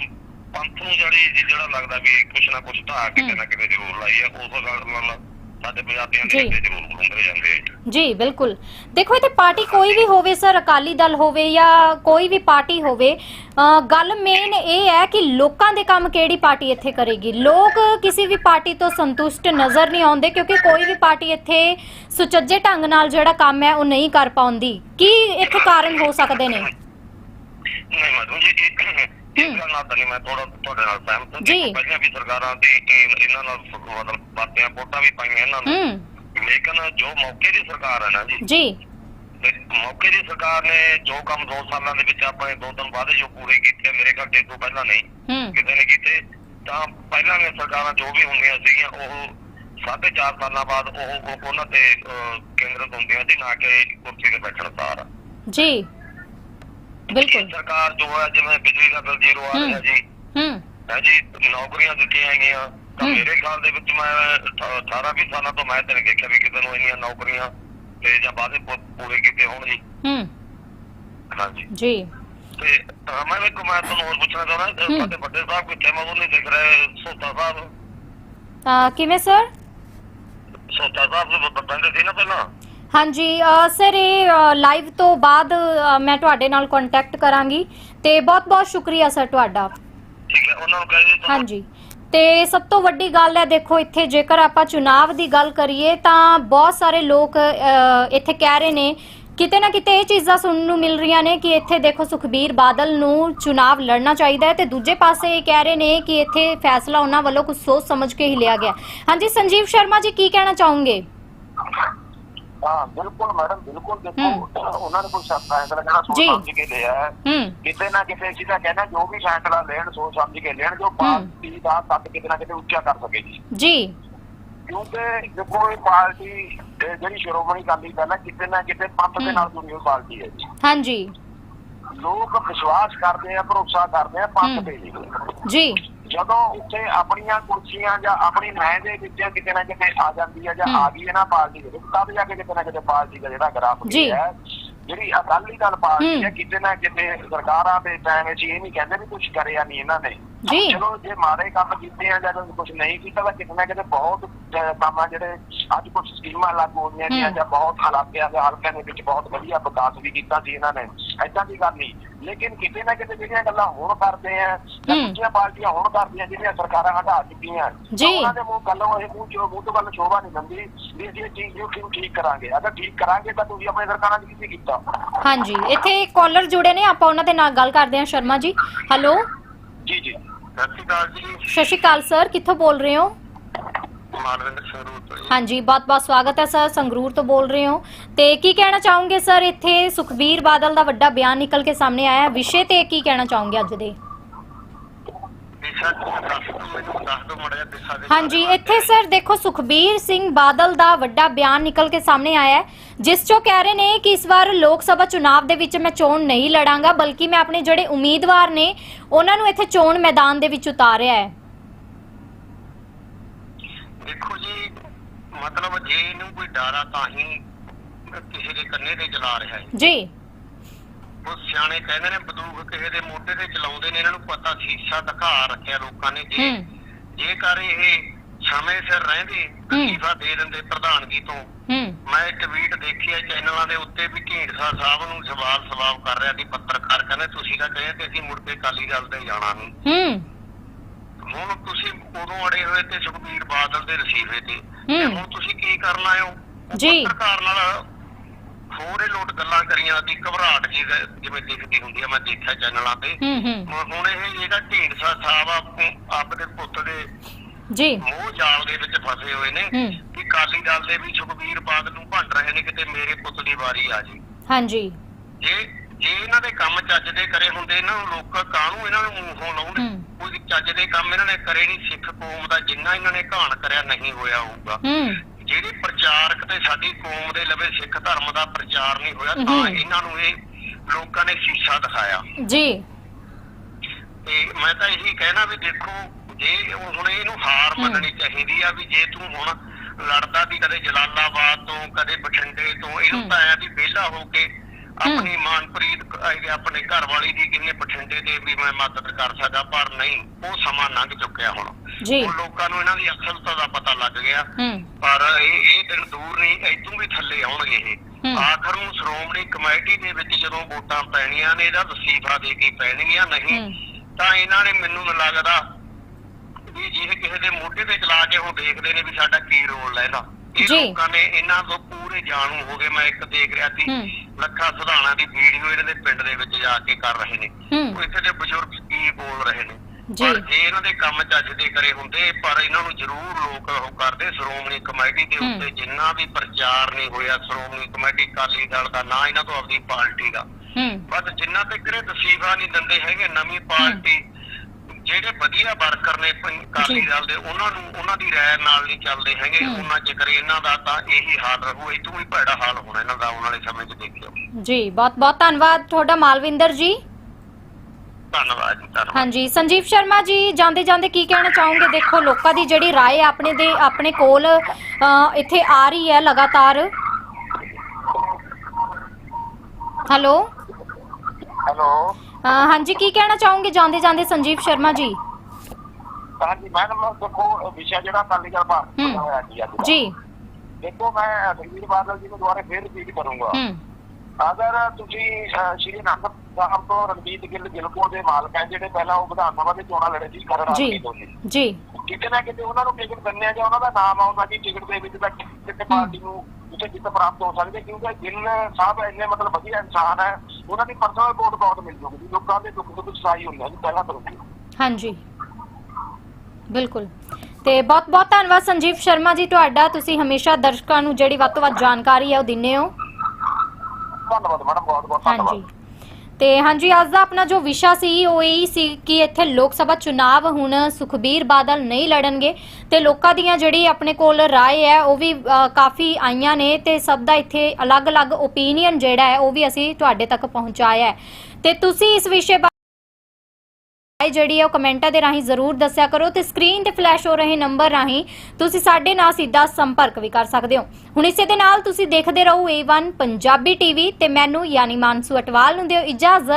ਪੰਥ ਨੂੰ ਜਿਹੜੀ ਜਿਹੜਾ ਲੱਗਦਾ ਵੀ ਕੁਛ ਨਾ ਕੁਛ ਢਾਹ ਕਿਤੇ ਨਾ ਕਿਤੇ ਜ਼ਰੂਰ ਲਾਈ ਹੈ ਉਸ ਗੱਲ ਨਾਲ ਸਾਡੇ ਪੰਜਾਬੀਆਂ ਦੇ
ਜੀ।
ਹਿੱਸੇ ਜ਼ਰੂਰ ਬੁਲੰਦੇ ਜਾਂਦੇ ਆ ਜੀ।
ਜੀ ਬਿਲਕੁਲ ਦੇਖੋ ਇੱਥੇ ਪਾਰਟੀ ਕੋਈ ਵੀ ਹੋਵੇ ਸਰ ਅਕਾਲੀ ਦਲ ਹੋਵੇ ਜਾਂ ਕੋਈ ਵੀ ਪਾਰਟੀ ਹੋਵੇ ਅ, ਗੱਲ ਮੇਨ ਇਹ ਹੈ ਕਿ ਲੋਕਾਂ ਦੇ ਕੰਮ ਕਿਹੜੀ ਪਾਰਟੀ ਇੱਥੇ ਕਰੇਗੀ ਲੋਕ ਕਿਸੇ ਵੀ ਪਾਰਟੀ ਤੋਂ ਸੰਤੁਸ਼ਟ ਨਜ਼ਰ ਨਹੀਂ ਆਉਂਦੇ ਕਿਉਂਕਿ ਕੋਈ ਵੀ ਪਾਰਟੀ ਇੱਥੇ ਸੁਚੱਜੇ ਢੰਗ ਨਾਲ ਜਿਹੜਾ ਕੰਮ ਹੈ ਉਹ ਨਹੀਂ ਕਰ ਪਾਉਂਦੀ ਕੀ ਇੱਥੇ ਕਾਰਨ ਹੋ ਸਕਦੇ ਨੇ
ਨਹੀਂ ਮੈਡਮ ਜੀ ਇਹ ਗੱਲ ਨਾਲ ਤਾਂ ਨਹੀਂ ਮੈਂ ਥੋੜਾ ਤੁਹਾਡੇ ਨਾਲ ਸਹਿਮਤ ਹਾਂ।
ਜੀ।
ਦੇਖੋ, ਪਹਿਲਾਂ ਵੀ ਸਰਕਾਰਾਂ ਦੀ ਇਹ- ਇਹਨਾਂ ਨਾਲ ਮਤਲਬ ਬਾਤੀਆਂ ਵੋਟਾਂ ਵੀ ਪਾਈਆਂ ਇਹਨਾਂ ਨੂੰ।
ਹੂੰ।
ਲੇਕਿਨ ਜੋ ਮੌਕੇ ਦੀ ਸਰਕਾਰ ਹੈ ਨਾ ਜੀ।
ਜੀ।
ਤੇ ਮੌਕੇ ਦੀ ਸਰਕਾਰ ਨੇ ਜੋ ਕੰਮ 2 ਸਾਲਾਂ ਦੇ ਵਿੱਚ ਆਪਣੇ ਦੋ ਦਿਨ ਬਾਅਦ ਜੋ ਪੂਰੇ ਕੀਤੇ ਆ, ਮੇਰੇ ਘਰ ਤੋਂ ਪਹਿਲਾਂ ਨਹੀਂ
ਹੂੰ।
ਕਿਤੇ ਨੇ ਕੀਤੇ ਤਾਂ ਪਹਿਲਾਂ ਦੀਆਂ ਸਰਕਾਰਾਂ ਜੋ ਵੀ ਹੁੰਦੀਆਂ ਸੀਗੀਆਂ ਉਹ ਸਾਢੇ ਚਾਰ ਸਾਲਾਂ ਬਾਅਦ ਉਹ ਉਹ- ਉਹਨਾਂ ਤੇ ਅਹ, ਕੇਂਦਰਿਤ ਹੁੰਦੀਆਂ ਸੀ ਨਾ ਕਿ ਕੁਰਸੀ ਤੇ ਬੈਠਣ ਸਾਰ।
ਜੀ। ਬਿਲਕੁਲ।
ਸਰਕਾਰ ਜੋ ਹੈ ਜਿਵੇਂ ਬਿਜਲੀ ਦਾ ਬਿੱਲ ਜ਼ੀਰੋ ਆ ਰਿਹਾ ਜੀ।
ਹੂੰ।
ਹੈ ਜੀ ਨੌਕਰੀਆਂ ਦਿੱਤੀਆਂ ਗਈਆਂ
ਤਾਂ। ਮੇਰੇ ਖਿਆਲ ਦੇ ਵਿੱਚ ਮੈਂ 18 20 ਸਾਲਾਂ ਤੋਂ ਮੈਂ ਤੇ ਨਹੀਂ ਦੇਖਿਆ ਵੀ ਕਿਸੇ ਨੂੰ ਇੰਨੀਆਂ ਨੌਕਰੀਆਂ ਤੇ ਜਾਂ ਵਾਅਦੇ ਪੂਰੇ ਕੀਤੇ ਹੋਣ ਜੀ।
ਹੂੰ।
ਹਾਂਜੀ
ਜੀ।
ਤੇ ਮੈਂ ਵੀ ਮੈਂ ਤੁਹਾਨੂੰ ਹੋਰ ਪੁੱਛਣਾ ਚਾਹੁੰਦਾ। ਸਾਡੇ ਵੱਡੇ ਸਾਹਿਬ ਕਿੱਥੇ ਮੈਂ ਉਹ ਨਹੀਂ ਦਿਖ ਰਹੇ ਸੋਤਾ ਸਾਹਿਬ।
ਅ, ਕਿਵੇਂ ਸਰ?
ਸੋਤਾ ਸਾਹਿਬ ਦੇ ਬੰਦੇ ਸੀ ਨਾ ਪਹਿਲਾਂ?
ਹਾਂਜੀ ਸਰ ਇਹ ਲਾਈਵ ਤੋਂ ਬਾਅਦ ਅ, ਮੈਂ ਤੁਹਾਡੇ ਨਾਲ ਕੰਟੈਕਟ ਕਰਾਂਗੀ ਤੇ ਬਹੁਤ ਬਹੁਤ ਸ਼ੁਕਰੀਆ ਸਰ ਤੁਹਾਡਾ।
ਠੀਕ ਹੈ ਉਹਨਾਂ ਨੂੰ ਕਹਿ ਦਿਓ ਤੁਹਾਨੂੰ-
ਹਾਂਜੀ ਤੇ ਸਭ ਤੋਂ ਵੱਡੀ ਗੱਲ ਹੈ ਦੇਖੋ ਇੱਥੇ ਜੇਕਰ ਆਪਾਂ ਚੁਣਾਵ ਦੀ ਗੱਲ ਕਰੀਏ ਤਾਂ ਬਹੁਤ ਸਾਰੇ ਲੋਕ ਅ, ਇੱਥੇ ਕਹਿ ਰਹੇ ਨੇ ਕਿਤੇ ਨਾ ਕਿਤੇ ਇਹ ਚੀਜ਼ਾਂ ਸੁਣਨ ਨੂੰ ਮਿਲ ਰਹੀਆਂ ਨੇ ਕਿ ਇੱਥੇ ਦੇਖੋ ਸੁਖਬੀਰ ਬਾਦਲ ਨੂੰ ਚੁਣਾਵ ਲੜਨਾ ਚਾਹੀਦਾ ਹੈ ਤੇ ਦੂਜੇ ਪਾਸੇ ਇਹ ਕਹਿ ਰਹੇ ਨੇ ਕਿ ਇੱਥੇ ਫੈਸਲਾ ਉਹਨਾਂ ਵੱਲੋਂ ਕੁਝ ਸੋਚ ਸਮਝ ਕੇ ਹੀ ਲਿਆ ਗਿਆ ਹਾਂਜੀ ਸੰਜੀਵ ਸ਼ਰਮਾ ਜੀ ਕੀ ਕਹਿਣਾ ਚਾਹੋਗੇ?
ਹਾਂ ਬਿਲਕੁਲ ਮੈਡਮ ਬਿਲਕੁਲ ਦੇਖੋ। ਉਹਨਾਂ ਨੇ ਕੋਈ ਸ਼ਰਤ ਫੈਸਲਾ ਜਿਹੜਾ ਸੋਚ। ਸਮਝ ਕੇ ਲਿਆ ਹੈ। ਕਿਤੇ ਨਾ ਕਿਤੇ ਅਸੀਂ ਤਾਂ ਕਹਿੰਦਾ ਜੋ ਵੀ ਫੈਸਲਾ ਲੈਣ ਸੋਚ ਸਮਝ ਕੇ ਲੈਣ ਜੋ ਪਾਰਟੀ ਦਾ ਕੱਦ ਕਿਤੇ ਨਾ ਕਿਤੇ ਉੱਚਾ ਕਰ ਸਕੇ ਜੀ।
ਜੀ।
ਕਿਉਂਕਿ ਦੇਖੋ ਇਹ ਪਾਰਟੀ ਜਿਹੜੀ ਸ਼੍ਰੋਮਣੀ ਅਕਾਲੀ ਦਲ ਹੈ ਕਿਤੇ ਨਾ ਕਿਤੇ ਪੰਥ ਦੇ। ਨਾਲ ਜੁੜੀ ਹੋਈ ਪਾਰਟੀ ਹੈ ਜੀ।
ਹਾਂਜੀ।
ਲੋਕ ਵਿਸ਼ਵਾਸ ਕਰਦੇ ਆ ਭਰੋਸਾ ਕਰਦੇ ਆ ਪੰਥ। ਤੇ ਜੀ। ਜਦੋਂ ਉੱਥੇ ਆਪਣੀਆਂ ਕੁਰਸੀਆਂ ਜਾਂ ਆਪਣੀ ਮੈਂ ਦੇ ਵਿੱਚ ਕਿਤੇ ਨਾ ਕਿਤੇ ਆ ਜਾਂਦੀ ਹੈ ਜਾਂ। ਆ ਗਈ ਹੈ ਨਾ ਪਾਰਟੀ ਦੇ ਤਦ ਜਾ ਕੇ ਕਿਤੇ ਨਾ ਕਿਤੇ ਪਾਰਟੀ ਦਾ ਜਿਹੜਾ ਗ੍ਰਾਫ। ਹੈ ਜਿਹੜੀ ਅਕਾਲੀ ਦਲ ਪਾਰਟੀ
ਹੂੰ।
ਕਿਤੇ ਨਾ ਕਿਤੇ ਸਰਕਾਰਾਂ ਦੇ ਟਾਈਮ ਵਿੱਚ ਇਹ ਨਹੀਂ ਕਹਿੰਦੇ ਵੀ ਕੁਝ ਕਰਿਆ ਨਹੀਂ ਇਹਨਾਂ ਨੇ
ਜੀ।
ਚਲੋ ਜੇ ਮਾੜੇ ਕੰਮ ਕੀਤੇ ਆ ਜਾਂ ਕੁਝ ਨਹੀਂ ਕੀਤਾ ਤਾਂ ਕਿਤੇ ਨਾ ਕਿਤੇ ਬਹੁਤ ਕੰਮ ਆ ਜਿਹੜੇ ਅੱਜ ਕੁਝ ਸਕੀਮਾਂ ਲਾਗੂ ਹੋਈਆਂ ਨੇ। ਜਾਂ ਬਹੁਤ ਹਾਲਾਤਾਂ ਦੇ ਹਲਕਿਆਂ ਦੇ ਵਿੱਚ ਬਹੁਤ ਵਧੀਆ ਵਿਕਾਸ ਵੀ ਕੀਤਾ ਸੀ ਇਹਨਾਂ ਨੇ ਐਦਾਂ ਦੀ ਗੱਲ ਨਹੀਂ ਲੇਕਿਨ ਕਿਤੇ ਨਾ ਕਿਤੇ ਜਿਹੜੀਆਂ ਗੱਲਾਂ ਹੁਣ ਕਰਦੇ ਆ ਜਾਂ। ਦੂਜੀਆਂ ਪਾਰਟੀਆਂ ਹੁਣ ਕਰਦੀਆਂ ਜਿਹੜੀਆਂ ਸਰਕਾਰਾਂ ਹਟਾ ਚੁੱਕੀਆਂ
ਜੀ।
ਉਹਨਾਂ ਦੇ ਮੂੰਹ ਗੱਲੋਂ ਇਹ ਮੂੰਹ ਜੋ ਮੂੰਹ ਤੋਂ ਗੱਲ ਸ਼ੋਭਾ ਨਹੀਂ ਦਿੰਦੀ ਵੀ ਇਹ ਚੀਜ਼ ਨੂੰ ਕਿਉਂ ਠੀਕ ਕਰਾਂਗੇ ਅਗਰ ਠੀਕ ਕਰਾਂਗੇ ਤਾਂ ਤੁਸੀਂ ਆਪਣੇ ਸਰਕਾਰਾਂ 'ਚ ਕੀ ਕੀਤਾ
ਹਾਂਜੀ ਇੱਥੇ ਕਾਲਰ ਜੁੜੇ ਨੇ ਆਪਾਂ ਉਹਨਾਂ ਦੇ ਨਾਲ ਗੱਲ ਕਰਦੇ ਹਾਂ ਸ਼ਰਮਾ ਜੀ ਹੈਲੋ
ਜੀ ਜੀ ਸਤਿ ਸ਼੍ਰੀ ਅਕਾਲ ਜੀ।
ਸਤਿ ਸ਼੍ਰੀ ਅਕਾਲ ਸਰ ਕਿੱਥੋਂ ਬੋਲ ਰਹੇ ਹੋ?
ਮਾਨਵਿੰਦਰ ਸਰੂਪ ਤੋਂ ਜੀ।
ਹਾਂਜੀ ਬਹੁਤ ਬਹੁਤ ਸਵਾਗਤ ਹੈ ਸਰ ਸੰਗਰੂਰ ਤੋਂ ਬੋਲ ਰਹੇ ਹੋ। ਤੇ ਕੀ ਕਹਿਣਾ ਚਾਹੋਗੇ ਸਰ ਇੱਥੇ ਸੁਖਬੀਰ ਬਾਦਲ ਦਾ ਵੱਡਾ ਬਿਆਨ ਨਿਕਲ ਕੇ ਸਾਹਮਣੇ ਆਇਆ ਹੈ। ਵਿਸ਼ੇ ਤੇ ਕੀ ਕਹਿਣਾ ਚਾਹੋਗੇ ਅੱਜ ਦੇ?
ਦਿਸ਼ਾ ਜੀ ਦੱਸ ਦਿਓ ਮੈਨੂੰ ਦੱਸ ਦਿਓ ਮਾੜਾ ਜਿਹਾ ਦਿਸ਼ਾ ਦੇ
ਹਾਂਜੀ ਇੱਥੇ ਸਰ ਦੇਖੋ ਸੁਖਬੀਰ ਸਿੰਘ ਬਾਦਲ ਦਾ ਵੱਡਾ ਬਿਆਨ ਨਿਕਲ ਕੇ ਸਾਹਮਣੇ ਆਇਆ ਹੈ ਜਿਸ 'ਚੋਂ ਕਹਿ ਰਹੇ ਨੇ ਕਿ ਇਸ ਵਾਰ ਲੋਕ ਸਭਾ ਚੁਣਾਵ ਦੇ ਵਿੱਚ ਮੈਂ ਚੋਣ ਨਹੀਂ ਲੜਾਂਗਾ ਬਲਕਿ ਮੈਂ ਆਪਣੇ ਜਿਹੜੇ ਉਮੀਦਵਾਰ ਨੇ ਉਹਨਾਂ ਨੂੰ ਇੱਥੇ ਚੋਣ ਮੈਦਾਨ ਦੇ ਵਿੱਚ ਉਤਾਰਿਆ ਹੈ।
ਦੇਖੋ ਜੀ ਮਤਲਬ ਜੇ ਇਹਨੂੰ ਕੋਈ ਡਾਰਾ ਤਾਂ ਹੀ ਕਿਸੇ ਦੇ ਕੰਨੇ ਤੇ ਚਲਾ ਰਿਹਾ ਹੈ।
ਜੀ।
ਉਹ ਸਿਆਣੇ ਕਹਿੰਦੇ ਨੇ ਬੰਦੂਕ ਕਿਸੇ ਦੇ ਮੋਢੇ ਤੇ ਚਲਾਉਂਦੇ ਨੇ ਇਹਨਾਂ ਨੂੰ ਪਤਾ ਸੀਸਾ ਦਿਖਾ ਰੱਖਿਆ ਲੋਕਾਂ ਨੇ ਜੇ
ਹੂੰ।
ਜੇਕਰ ਇਹ ਸਮੇਂ ਸਿਰ ਰਹਿੰਦੇ ਅਸਤੀਫਾ ਦੇ ਦਿੰਦੇ ਪ੍ਰਧਾਨਗੀ ਤੋਂ।
ਹੂੰ।
ਮੈਂ ਟਵੀਟ ਦੇਖਿਆ ਚੈਨਲਾਂ ਦੇ ਉੱਤੇ ਵੀ ਢੀਂਡਸਾ ਸਾਹਿਬ ਨੂੰ ਸਵਾਲ ਸਵਾਲ ਕਰ ਰਿਹਾ ਸੀ ਪੱਤਰਕਾਰ ਕਹਿੰਦੇ ਤੁਸੀਂ ਤਾਂ ਕਹੇ ਕਿ ਅਸੀਂ ਮੁੜ ਕੇ ਕਾਲੀ ਦਲ ਤੇ ਜਾਣਾ ਨਹੀਂ।
ਹੂੰ।
ਹੁਣ ਤੁਸੀਂ ਉਦੋਂ ਅੜੇ ਹੋਏ ਤੇ ਸੁਖਬੀਰ ਬਾਦਲ ਦੇ ਰਸੀਫੇ ਤੇ। ਤੇ
ਹੂੰ।
ਹੁਣ ਤੁਸੀਂ ਕੀ ਕਰਨ ਆਏ ਹੋ? ਉਹ
ਜੀ।
ਪੱਤਰਕਾਰ ਨਾਲ ਹੋਰ ਇਹ ਲੋਟ ਗੱਲਾਂ ਕਰੀਆਂ ਦੀ ਘਬਰਾਹਟ ਜੀ ਜਿਵੇਂ ਦਿਖਦੀ ਹੁੰਦੀ ਆ ਮੈਂ ਦੇਖਿਆ ਚੈਨਲਾਂ ਤੇ।
ਹੂੰ ਹੂੰ।
ਹੁਣ ਹੁਣ ਇਹ ਜਿਹੜਾ ਢੀਂਡਸਾ ਸਾਹਿਬ ਆਪ ਆਪਦੇ ਪੁੱਤ ਦੇ
ਜੀ।
ਮੋਹ ਜਾਲ ਦੇ ਵਿੱਚ ਫਸੇ ਹੋਏ ਨੇ
ਹੂੰ।
ਕਿ ਕਾਲੀ ਦਲ ਦੇ ਵੀ ਸੁਖਬੀਰ ਬਾਦਲ ਨੂੰ ਭੰਡ ਰਹੇ ਨੇ ਕਿਤੇ ਮੇਰੇ ਪੁੱਤ ਦੀ ਵਾਰੀ ਆ ਜੀ।
ਹਾਂਜੀ।
ਜੇ ਜੇ ਇਹਨਾਂ ਦੇ ਕੰਮ ਚੱਜ ਦੇ ਕਰੇ ਹੁੰਦੇ ਇਹਨਾਂ ਨੂੰ ਲੋਕ ਕਾਹਨੂੰ ਇਹਨਾਂ ਨੂੰ ਮੂੰਹੋਂ ਲਾਉਂਦੇ
ਹੂੰ।
ਕੋਈ ਚੱਜ ਦੇ ਕੰਮ ਇਹਨਾਂ ਨੇ ਕਰੇ ਨਹੀਂ ਸਿੱਖ ਕੌਮ ਦਾ ਜਿੰਨਾ ਇਹਨਾਂ ਨੇ ਘਾਣ ਕਰਿਆ ਨਹੀਂ ਹੋਇਆ ਹੋਊਗਾ।
ਹੂੰ।
ਜਿਹੜੇ ਪ੍ਰਚਾਰਕ ਤੇ ਸਾਡੀ ਕੌਮ ਦੇ ਲਵੇ ਸਿੱਖ ਧਰਮ ਦਾ ਪ੍ਰਚਾਰ ਨਹੀਂ ਹੋਇਆ। ਤਾਂ ਇਹਨਾਂ ਨੂੰ ਇਹ ਲੋਕਾਂ ਨੇ ਸ਼ੀਸ਼ਾ ਦਿਖਾਇਆ
ਜੀ
ਤੇ ਮੈਂ ਤਾਂ ਇਹੀ ਕਹਿਣਾ ਵੀ ਦੇਖੋ ਜੇ ਹੁਣ ਇਹਨੂੰ ਹਾਰ। ਮੰਨਣੀ ਚਾਹੀਦੀ ਆ ਵੀ ਜੇ ਤੂੰ ਹੁਣ ਲੜਦਾ ਵੀ ਕਦੇ ਜਲਾਲਾਬਾਦ ਤੋਂ ਕਦੇ ਬਠਿੰਡੇ ਤੋਂ ਇਹਨੂੰ। ਤਾਂ ਆਇਆ ਵੀ ਵਿਹਲਾ ਹੋ ਕੇ ਆਪਣੀ ਮਾਨਪ੍ਰੀਤ ਕ- ਇਹ ਆਪਣੇ ਘਰ ਵਾਲੀ ਦੀ ਕਿੰਨੇ ਬਠਿੰਡੇ ਦੇ ਵੀ ਮੈਂ ਮਦਦ ਕਰ ਸਕਦਾ ਪਰ ਨਹੀਂ ਉਹ ਸਮਾਂ ਲੰਘ ਚੁੱਕਿਆ ਹੁਣ।
ਜੀ।
ਹੁਣ ਲੋਕਾਂ ਨੂੰ ਇਹਨਾਂ ਦੀ ਅਸਲਤਾ ਦਾ ਪਤਾ ਲੱਗ ਗਿਆ।
ਹੂੰ।
ਪਰ ਇਹ ਇਹ ਦਿਨ ਦੂਰ ਨਹੀਂ ਇਦੋਂ ਵੀ ਥੱਲੇ ਆਉਣਗੇ ਇਹ।
ਹੂੰ।
ਆਖਰ ਨੂੰ ਸ਼੍ਰੋਮਣੀ ਕਮੇਟੀ ਦੇ ਵਿੱਚ ਜਦੋਂ ਵੋਟਾਂ ਪੈਣੀਆਂ ਨੇ ਇਹਦਾ ਵਸੀਫਾ ਦੇ ਕੇ ਪੈਣਗੀਆਂ ਨਹੀਂ
ਹੂੰ।
ਤਾਂ ਇਹਨਾਂ ਨੇ ਮੈਨੂੰ ਲੱਗਦਾ ਵੀ ਜੇ ਕਿਸੇ ਦੇ ਮੋਢੇ ਤੇ ਚਲਾ ਕੇ ਉਹ ਦੇਖਦੇ ਨੇ ਵੀ ਸਾਡਾ ਕੀ ਰੋਲ ਲੈਦਾ ਇਹ
ਜੀ।
ਲੋਕਾਂ ਨੇ ਇਹਨਾਂ ਤੋਂ ਪੂਰੇ ਜਾਣੂ ਹੋ ਗਏ ਮੈਂ ਇੱਕ ਦੇਖ ਰਿਹਾ ਸੀ
ਹੂੰ।
ਲੱਖਾ ਸੁਧਾਣਾ ਦੀ ਵੀਡੀਓ ਇਹਨਾਂ ਦੇ ਪਿੰਡ ਦੇ ਵਿੱਚ ਜਾ ਕੇ ਕਰ ਰਹੇ ਨੇ
ਹੂੰ।
ਉਹ ਇੱਥੇ ਦੇ ਬਜ਼ੁਰਗ ਕੀ ਬੋਲ ਰਹੇ ਨੇ
ਜੀ।
ਪਰ ਜੇ ਇਹਨਾਂ ਦੇ ਕੰਮ ਚੱਜ ਦੇ ਕਰੇ ਹੁੰਦੇ ਪਰ ਇਹਨਾਂ ਨੂੰ ਜ਼ਰੂਰ ਲੋਕ ਉਹ ਕਰਦੇ ਸ਼੍ਰੋਮਣੀ ਕਮੇਟੀ ਦੇ
ਹੂੰ।
ਉੱਤੇ ਜਿੰਨਾ ਵੀ ਪ੍ਰਚਾਰ ਨਹੀਂ ਹੋਇਆ ਸ਼੍ਰੋਮਣੀ ਕਮੇਟੀ ਕਾਲੀ ਦਲ ਦਾ ਨਾ ਇਹਨਾਂ ਤੋਂ ਆਪਣੀ ਪਾਰਟੀ ਦਾ
ਹੂੰ
ਬਸ ਜਿੰਨਾ ਤੱਕ ਇਹ ਤਸੀਫਾ ਨਹੀਂ ਦਿੰਦੇ ਹੈਗੇ ਨਵੀਂ ਪਾਰਟੀ ਜਿਹੜੇ ਵਧੀਆ ਵਰਕਰ ਨੇ ਅਕਾਲੀ ਦਲ ਦੇ ਉਹਨਾਂ ਨੂੰ ਉਹਨਾਂ ਦੀ ਰਾਇ ਨਾਲ ਨਹੀਂ ਚੱਲਦੇ ਹੈਗੇ ਉਹਨਾਂ ਜਿਕਰ ਇਹਨਾਂ ਦਾ ਤਾਂ ਇਹੀ ਹਾਲ ਰਹੂ ਇਹ ਤੋਂ ਵੀ ਭੈੜਾ ਹਾਲ ਹੋਣਾ ਇਹਨਾਂ ਦਾ ਆਉਣ ਵਾਲੇ ਸਮੇਂ 'ਚ ਦੇਖਿਓ।
ਜੀ ਬਹੁਤ ਬਹੁਤ ਧੰਨਵਾਦ ਤੁਹਾਡਾ ਮਾਲਵਿੰਦਰ ਜੀ।
ਧੰਨਵਾਦ ਜੀ ਧੰਨਵਾਦ।
ਹਾਂਜੀ ਸੰਜੀਵ ਸ਼ਰਮਾ ਜੀ ਜਾਂਦੇ ਜਾਂਦੇ ਕੀ ਕਹਿਣਾ ਚਾਹੋਗੇ? ਦੇਖੋ ਲੋਕਾਂ ਦੀ ਜਿਹੜੀ ਰਾਏ ਆਪਣੇ ਦੇ ਆਪਣੇ ਕੋਲ ਇੱਥੇ ਆ ਰਹੀ ਹੈ ਲਗਾਤਾਰ। ਹੈਲੋ। ਹਾਂਜੀ ਕੀ ਕਹਿਣਾ ਚਾਹੋਗੇ ਜਾਂਦੇ ਜਾਂਦੇ ਸੰਜੀਵ ਸ਼ਰਮਾ ਜੀ?
ਹਾਂਜੀ ਮੈਡਮ ਦੇਖੋ ਵਿਸ਼ਾ ਜਿਹੜਾ ਅਕਾਲੀ ਦਲ ਭਾਰਤ
ਹੂੰ।
ਦਾ ਹੋਇਆ ਜੀ ਅੱਜ ਦਾ।
ਜੀ।
ਦੇਖੋ ਮੈਂ ਸੁਖਬੀਰ ਬਾਦਲ ਜੀ ਨੂੰ ਦੁਬਾਰਾ ਫੇਰ ਰਿਪੀਟ ਕਰੂੰਗਾ।
ਹੂੰ।
ਅਗਰ ਤੁਸੀਂ ਅਹ, ਸ਼੍ਰੀ ਅਨੰਦ ਸਾਹਿਬ ਤੋਂ ਰਣਜੀਤ ਗਿੱਲ ਗਿਲਪੁਰ ਦੇ ਮਾਲਕ ਹੈ ਜਿਹੜੇ ਪਹਿਲਾਂ ਉਹ ਵਿਧਾਨ ਸਭਾ ਦੇ ਚੋਣਾਂ ਲੜੇ ਸੀ ਖਰੜ
ਜੀ
ਤੋਂ ਜੀ।
ਜੀ।
ਕਿਤੇ ਨਾ ਕਿਤੇ ਉਹਨਾਂ ਨੂੰ ਟਿਕਟ ਦਿੰਦੇ ਆ ਜਾਂ ਉਹਨਾਂ ਦਾ ਨਾਮ ਆਉਂਦਾ ਜੀ ਟਿਕਟ ਦੇ ਵਿੱਚ ਤਾਂ ਕਿਤੇ ਪਾਰਟੀ ਨੂੰ ਉੱਥੇ ਜਿੱਤ ਪ੍ਰਾਪਤ ਹੋ ਸਕਦੀ ਹੈ ਕਿਉਂਕਿ ਗਿੱਲ ਸਾਹਿਬ ਇੰਨੇ ਮਤਲਬ ਵਧੀਆ ਇਨਸਾਨ ਹੈ ਉਹਨਾਂ ਦੀ ਪਰਸਨਲ ਰਿਪੋਰਟ ਬਹੁਤ ਮਿਲ ਜੂਗੀ ਜੀ। ਲੋਕਾਂ ਦੇ ਦੁੱਖ ਸਹਾਈ ਹੁੰਦਾ ਜੀ ਪਹਿਲਾਂ ਕਰੂਗੀ
ਹਾਂਜੀ। ਬਿਲਕੁਲ। ਤੇ ਬਹੁਤ ਬਹੁਤ ਧੰਨਵਾਦ ਸੰਜੀਵ ਸ਼ਰਮਾ ਜੀ ਤੁਹਾਡਾ। ਤੁਸੀਂ ਹਮੇਸ਼ਾ ਦਰਸ਼ਕਾਂ ਨੂੰ ਜਿਹੜੀ ਵੱਧ ਤੋਂ ਵੱਧ ਜਾਣਕਾਰੀ ਹੈ ਉਹ ਦਿੰਦੇ ਹੋ।
ਧੰਨਵਾਦ ਮੈਡਮ ਬਹੁਤ ਬਹੁਤ ਧੰਨਵਾਦ।
ਹਾਂਜੀ। ਤੇ ਹਾਂਜੀ ਅੱਜ ਦਾ ਆਪਣਾ ਜੋ ਵਿਸ਼ਾ ਸੀ ਉਹ ਇਹ ਸੀ ਕਿ ਇੱਥੇ ਲੋਕ ਸਭਾ ਚੁਣਾਵ ਹੁਣ ਸੁਖਬੀਰ ਬਾਦਲ ਨਹੀਂ ਲੜਨਗੇ ਤੇ ਲੋਕਾਂ ਦੀਆਂ ਜਿਹੜੀ ਆਪਣੇ ਕੋਲ رائے ਹੈ ਉਹ ਵੀ ਅ, ਕਾਫੀ ਆਈਆਂ ਨੇ ਤੇ ਸਭ ਦਾ ਇੱਥੇ ਅਲੱਗ-ਅਲੱਗ ਓਪੀਨੀਅਨ ਜਿਹੜਾ ਹੈ ਉਹ ਵੀ ਅਸੀਂ ਤੁਹਾਡੇ ਤੱਕ ਪਹੁੰਚਾਇਆ ਹੈ ਤੇ ਤੁਸੀਂ ਇਸ ਵਿਸ਼ੇ ਬਾਰੇ ਜਿਹੜੀ ਹੈ ਉਹ ਕਮੈਂਟਾਂ ਦੇ ਰਾਹੀਂ ਜ਼ਰੂਰ ਦੱਸਿਆ ਕਰੋ ਤੇ ਸਕਰੀਨ ਤੇ ਫਲੈਸ਼ ਹੋ ਰਹੇ ਨੰਬਰ ਰਾਹੀਂ ਤੁਸੀਂ ਸਾਡੇ ਨਾਲ ਸਿੱਧਾ ਸੰਪਰਕ ਵੀ ਕਰ ਸਕਦੇ ਹੋ। ਹੁਣ ਇਸੇ ਦੇ ਨਾਲ ਤੁਸੀਂ ਦੇਖਦੇ ਰਹੋ A1 ਪੰਜਾਬੀ ਟੀਵੀ ਤੇ ਮੈਨੂੰ ਯਾਨੀ ਮਾਨਸੂ ਅਟਵਾਲ ਨੂੰ ਦਿਓ ਇਜਾਜ਼ਤ।